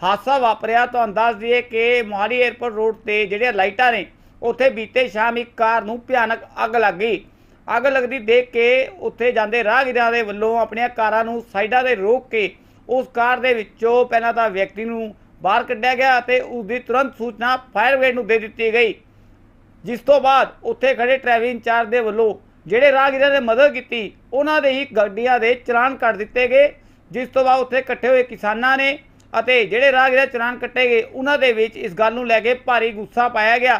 ਹਾਦਸਾ ਵਾਪਰਿਆ। ਤੁਹਾਨੂੰ ਦੱਸ ਦਈਏ ਕਿ ਮੋਹਾਲੀ 에ਅਰਪੋਰਟ ਰੋਡ ਤੇ ਜਿਹੜੀਆਂ ਲਾਈਟਾਂ ਨੇ, ਉੱਥੇ ਬੀਤੇ ਸ਼ਾਮ ਇੱਕ ਕਾਰ ਨੂੰ ਭਿਆਨਕ ਅੱਗ ਲੱਗ ਗਈ। ਅੱਗ ਲੱਗਦੀ ਦੇਖ ਕੇ ਉੱਥੇ ਜਾਂਦੇ ਰਾਹਗੀਰਾਂ ਦੇ ਵੱਲੋਂ ਆਪਣੀਆਂ ਕਾਰਾਂ ਨੂੰ ਸਾਈਡਾਂ ਤੇ ਰੋਕ ਕੇ ਉਸ ਕਾਰ ਦੇ ਵਿੱਚੋਂ ਪਹਿਲਾਂ ਤਾਂ ਵਿਅਕਤੀ ਨੂੰ ਬਾਹਰ ਕੱਢਿਆ ਗਿਆ ਅਤੇ ਉਸ ਦੀ ਤੁਰੰਤ ਸੂਚਨਾ ਫਾਇਰ ਬ੍ਰਿਗੇਡ ਨੂੰ ਦੇ ਦਿੱਤੀ ਗਈ। ਜਿਸ ਤੋਂ ਬਾਅਦ ਉੱਥੇ ਖੜੇ ਟ੍ਰੈਫਿਕ ਇੰਚਾਰਜ ਦੇ ਵੱਲੋਂ ਜਿਹੜੇ ਰਾਹਗੀਰਾਂ ਨੇ ਮਦਦ ਕੀਤੀ, ਉਹਨਾਂ ਦੇ ਹੀ ਗੱਡੀਆਂ ਦੇ ਚਲਾਨ ਕੱਟ ਦਿੱਤੇ ਗਏ, ਜਿਸ ਤੋਂ ਬਾਅਦ ਉੱਥੇ ਇਕੱਠੇ ਹੋਏ ਕਿਸਾਨਾਂ ਨੇ ਅਤੇ ਜਿਹੜੇ ਰਾਹਗੀਰਾਂ ਚਲਾਨ ਕੱਟੇ ਗਏ, ਉਹਨਾਂ ਦੇ ਵਿੱਚ ਇਸ ਗੱਲ ਨੂੰ ਲੈ ਕੇ ਭਾਰੀ ਗੁੱਸਾ ਪਾਇਆ ਗਿਆ।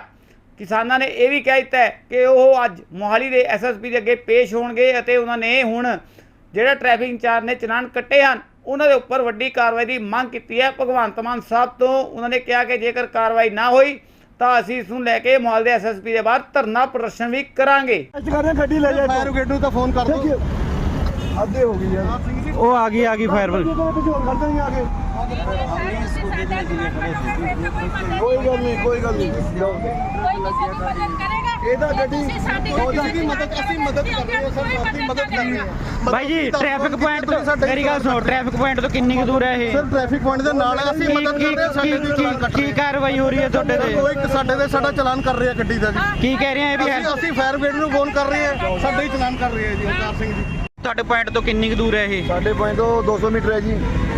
ਕਿਸਾਨਾਂ ਨੇ ਇਹ ਵੀ ਕਹਿ ਦਿੱਤਾ ਕਿ ਉਹ ਅੱਜ ਮੋਹਾਲੀ ਦੇ ਐਸਐਸਪੀ ਦੇ ਅੱਗੇ ਪੇਸ਼ ਹੋਣਗੇ ਅਤੇ ਉਹਨਾਂ ਨੇ ਹੁਣ ਜਿਹੜਾ ਟ੍ਰੈਫਿਕ ਇੰਚਾਰਜ ਨੇ ਚਲਾਨ ਕੱਟੇ ਹਨ ਉਹਨਾਂ ਦੇ ਉੱਪਰ ਵੱਡੀ ਕਾਰਵਾਈ ਦੀ ਮੰਗ ਕੀਤੀ ਹੈ। ਭਗਵੰਤ ਮਾਨ ਸਾਹਿਬ ਤੋਂ ਉਹਨਾਂ ਨੇ ਕਿਹਾ ਕਿ ਜੇਕਰ ਕਾਰਵਾਈ ਨਾ ਹੋਈ ਤਾਂ ਅਸੀਂ ਇਸ ਨੂੰ ਲੈ ਕੇ ਮੋਹਾਲੀ ਦੇ ਐਸਐਸਪੀ ਦੇ ਬਾਹਰ ਧਰਨਾ ਪ੍ਰਦਰਸ਼ਨ ਵੀ ਕਰਾਂਗੇ। ਅੱਜ ਕਰ ਰਹੇ ਗੱਡੀ ਲੈ ਜਾ ਫਾਇਰ ਬ੍ਰਿਗੇਡ ਨੂੰ ਤਾਂ ਫੋਨ ਕਰ ਦਿਓ। ਅੱਧੇ ਹੋ ਗਈ ਯਾਰ। ਉਹ ਆ ਗਈ ਆ ਗਈ ਫਾਇਰ ਕੋਈ ਗੱਲ ਨਹੀਂ ਕੋਈ ਗੱਲ ਨਹੀਂ। ਕੋਈ ਦੀ ਇਹਦਾ ਗੱਡੀ ਉਹਦਾ ਵੀ ਮਦਦ ਅਸੀਂ ਮਦਦ ਕਰ ਰਹੇ ਹਾਂ ਸਰ ਆਪਣੀ ਮਦਦ ਕਰ ਰਹੇ ਹਾਂ। ਬਾਈ ਜੀ ਟ੍ਰੈਫਿਕ ਪੁਆਇੰਟ ਤੋਂ ਮੇਰੀ ਗੱਲ ਸੁਣੋ ਟ੍ਰੈਫਿਕ ਪੁਆਇੰਟ ਤੋਂ ਕਿੰਨੀ ਕੁ ਦੂਰ ਹੈ ਇਹ? ਸਰ ਟ੍ਰੈਫਿਕ ਪੁਆਇੰਟ ਦੇ ਨਾਲ ਅਸੀਂ ਮਦਦ ਕਰ ਰਹੇ ਹਾਂ ਸਾਡੇ ਵੀ ਚਲਾਨ ਕੀ ਕੱਟ ਕੀ ਰਹੇ ਕਾਰਵਾਈ ਹੋ ਰਹੀ ਹੈ ਤੁਹਾਡੇ ਤੇ? ਇੱਕ ਸਾਡੇ ਦੇ ਸਾਡਾ ਚਲਾਨ ਕਰ ਰਹੇ ਆ ਗੱਡੀ ਦਾ ਜੀ। ਕੀ ਕਹਿ ਰਹੇ ਆ ਇਹ ਵੀ ਅਸੀਂ ਫਾਇਰ ਬ੍ਰਿਗੇਡ ਨੂੰ ਫੋਨ ਕਰ ਰਹੇ ਹਾਂ ਸਾਡੇ ਹੀ ਚਲਾਨ ਕਰ ਰਹੇ ਆ ਜੀ ਓਕਾਰ ਸਿੰਘ ਜੀ। ਤੁਹਾਡੇ ਪੁਆਇੰਟ ਤੋਂ ਕਿੰਨੀ ਕੁ ਦੂਰ ਹੈ ਇਹ? ਸਾਡੇ ਪੁਆਇੰਟ ਤੋਂ 200 ਮੀਟਰ ਹੈ ਜੀ।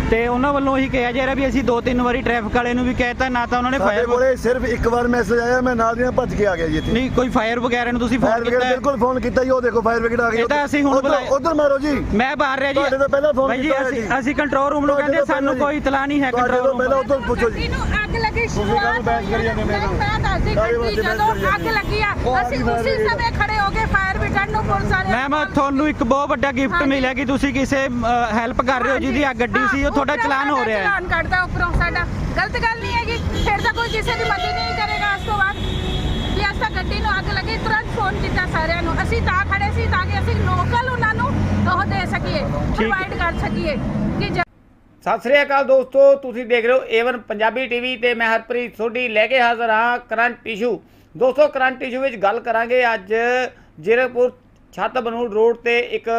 ਤੇ ਉਹਨਾਂ ਵੱਲੋਂ ਇਹੀ ਕਿਹਾ ਜਾ ਰਿਹਾ ਵੀ ਅਸੀਂ ਦੋ ਤਿੰਨ ਵਾਰੀ ਟ੍ਰੈਫਿਕ ਵਾਲੇ ਨੂੰ ਵੀ ਕਹਿਤਾ ਨਾ ਤਾਂ ਉਹਨਾਂ ਨੇ ਸਾਡੇ ਫਾਇਰ ਕੋਲੇ ਸਿਰਫ ਇੱਕ ਵਾਰ ਮੈਸੇਜ ਆਇਆ ਮੈਂ ਨਾਲ ਦੀ ਨਾਲ ਭੱਜ ਕੇ ਆ ਗਿਆ ਜੀ ਇੱਥੇ ਨਹੀਂ ਕੋਈ ਫਾਇਰ ਵਗੈਰਾ ਨੂੰ ਤੁਸੀਂ ਫਾਇਰ ਫੋਨ ਬ੍ਰਿਗੇਡ ਕੀਤਾ ਹੈ? ਬਿਲਕੁਲ ਫੋਨ ਕੀਤਾ ਜੀ ਉਹ ਦੇਖੋ ਫਾਇਰ ਬ੍ਰਿਗੇਡ ਆ ਗਈ ਇਹ ਤਾਂ ਅਸੀਂ ਹੁਣ ਬੁਲਾਏ- ਉਧਰ ਮਾਰੋ ਜੀ ਮੈਂ ਬਾਹਰ ਰਿਹਾ ਜੀ ਤੁਹਾਡੇ ਤੋਂ ਪਹਿਲਾਂ phone ਬਾਈ ਜੀ ਕੀਤਾ ਅਸੀਂ ਜੀ। ਅਸੀਂ ਕੰਟਰੋਲ ਰੂਮ ਨੂੰ ਤੁਹਾਡੇ ਕਹਿੰਦੇ ਤੋਂ ਸਾਨੂੰ ਪਹਿਲਾਂ ਕੋਈ ਇਤਲਾਹ ਨਹੀਂ ਹੈ ਤੁਹਾਡੇ ਕੰਟਰੋਲ ਤੋਂ ਪਹਿਲਾਂ ਰੂਮ ਉਧਰ ਪੁੱਛੋ ਜੀ ਗੱਡੀ ਨੂੰ ਅੱਗ ਲੱਗੀ ਤੁਸੀਂ ਕਾਹਨੂੰ ਬਹਿਸ ਕਰੀ ਜਾਂਦੇ ਮੇਰੇ ਨਾਲ? ਮੈਂ ਦੱਸਦੀ ਕਾਹਦੇ ਵਾਸਤੇ ਜਦੋਂ ਬਹਿਸ ਅੱਗ? ਲੱਗੀ ਆ ਉਹ ਅਸੀਂ ਉਸੇ ਸਮੇਂ ਖੜੇ ਹੋ ਗਏ ਫਾਇਰ ਬ੍ਰਿਗੇਡ ਨੂੰ ਪੁਲਿਸ ਵਾਲੇ ਮੈਮ ਤੁਹਾਨੂੰ ਇੱਕ ਬਹੁਤ ਵੱਡਾ ਗਿਫਟ ਹਾਂਜੀ। ਮਿਲਿਆ ਕਿ ਤੁਸੀਂ ਕਿਸੇ ਹੈਲਪ ਕਰ ਰਹੇ ਹੋ ਜਿਹਦੀ ਆ ਗੱਡੀ ਸੀ ਉਹ ਤੁਹਾਡਾ ਚਲਾਨ ਹੋ ਰਿਹਾ ਹੈ। ਚਲਾਨ ਕੱਟਦਾ ਉੱਪਰੋਂ ਸਾਡਾ। ਗਲਤ ਗੱਲ ਨਹੀਂ ਹੈਗੀ। ਫਿਰ ਤਾਂ ਕੋਈ ਕਿਸੇ ਦੀ ਮਦਦ ਨਹੀਂ ਕਰੇਗਾ ਉਸ ਤੋਂ ਬਾਅਦ। ਕਿ ਅਸਾਂ ਗੱਡੀ ਨੂੰ ਅੱਗ ਲੱਗੀ ਤੁਰੰਤ ਫੋਨ ਕੀਤਾ ਸਾਰਿਆਂ ਨੂੰ। ਅਸੀਂ ਤਾਂ ਖੜੇ ਸੀ ਤਾਂ ਕਿ ਅਸੀਂ ਲੋਕਲ ਉਹਨਾਂ ਨੂੰ ਉਹ ਦੇ ਸਕੀਏ ਪ੍ਰੋਵਾਈਡ ਕਰ ਸਕੀਏ। ਕਿ ਜ- ਸਤਿ ਸ੍ਰੀ ਅਕਾਲ ਦੋਸਤੋ ਤੁਸੀਂ ਦੇਖ ਰਹੇ ਹੋ ਏਵਨ ਪੰਜਾਬੀ ਟੀਵੀ ਤੇ ਮੈਂ ਹਰਪ੍ਰੀਤ ਸੋਢੀ ਲੈ ਕੇ ਹਾਜ਼ਰ ਹਾਂ ਕਰੰਟ ਇਸ਼ੂ। ਦੋਸਤੋ ਕਰੰਟ ਇਸ਼ੂ ਵਿੱਚ ਗੱਲ ਕਰਾਂਗੇ ਅੱਜ ਜ਼ੀਰਕਪੁਰ ਛੱਤ ਬਨੂੜ ਰੋਡ ਤੇ ਇੱਕ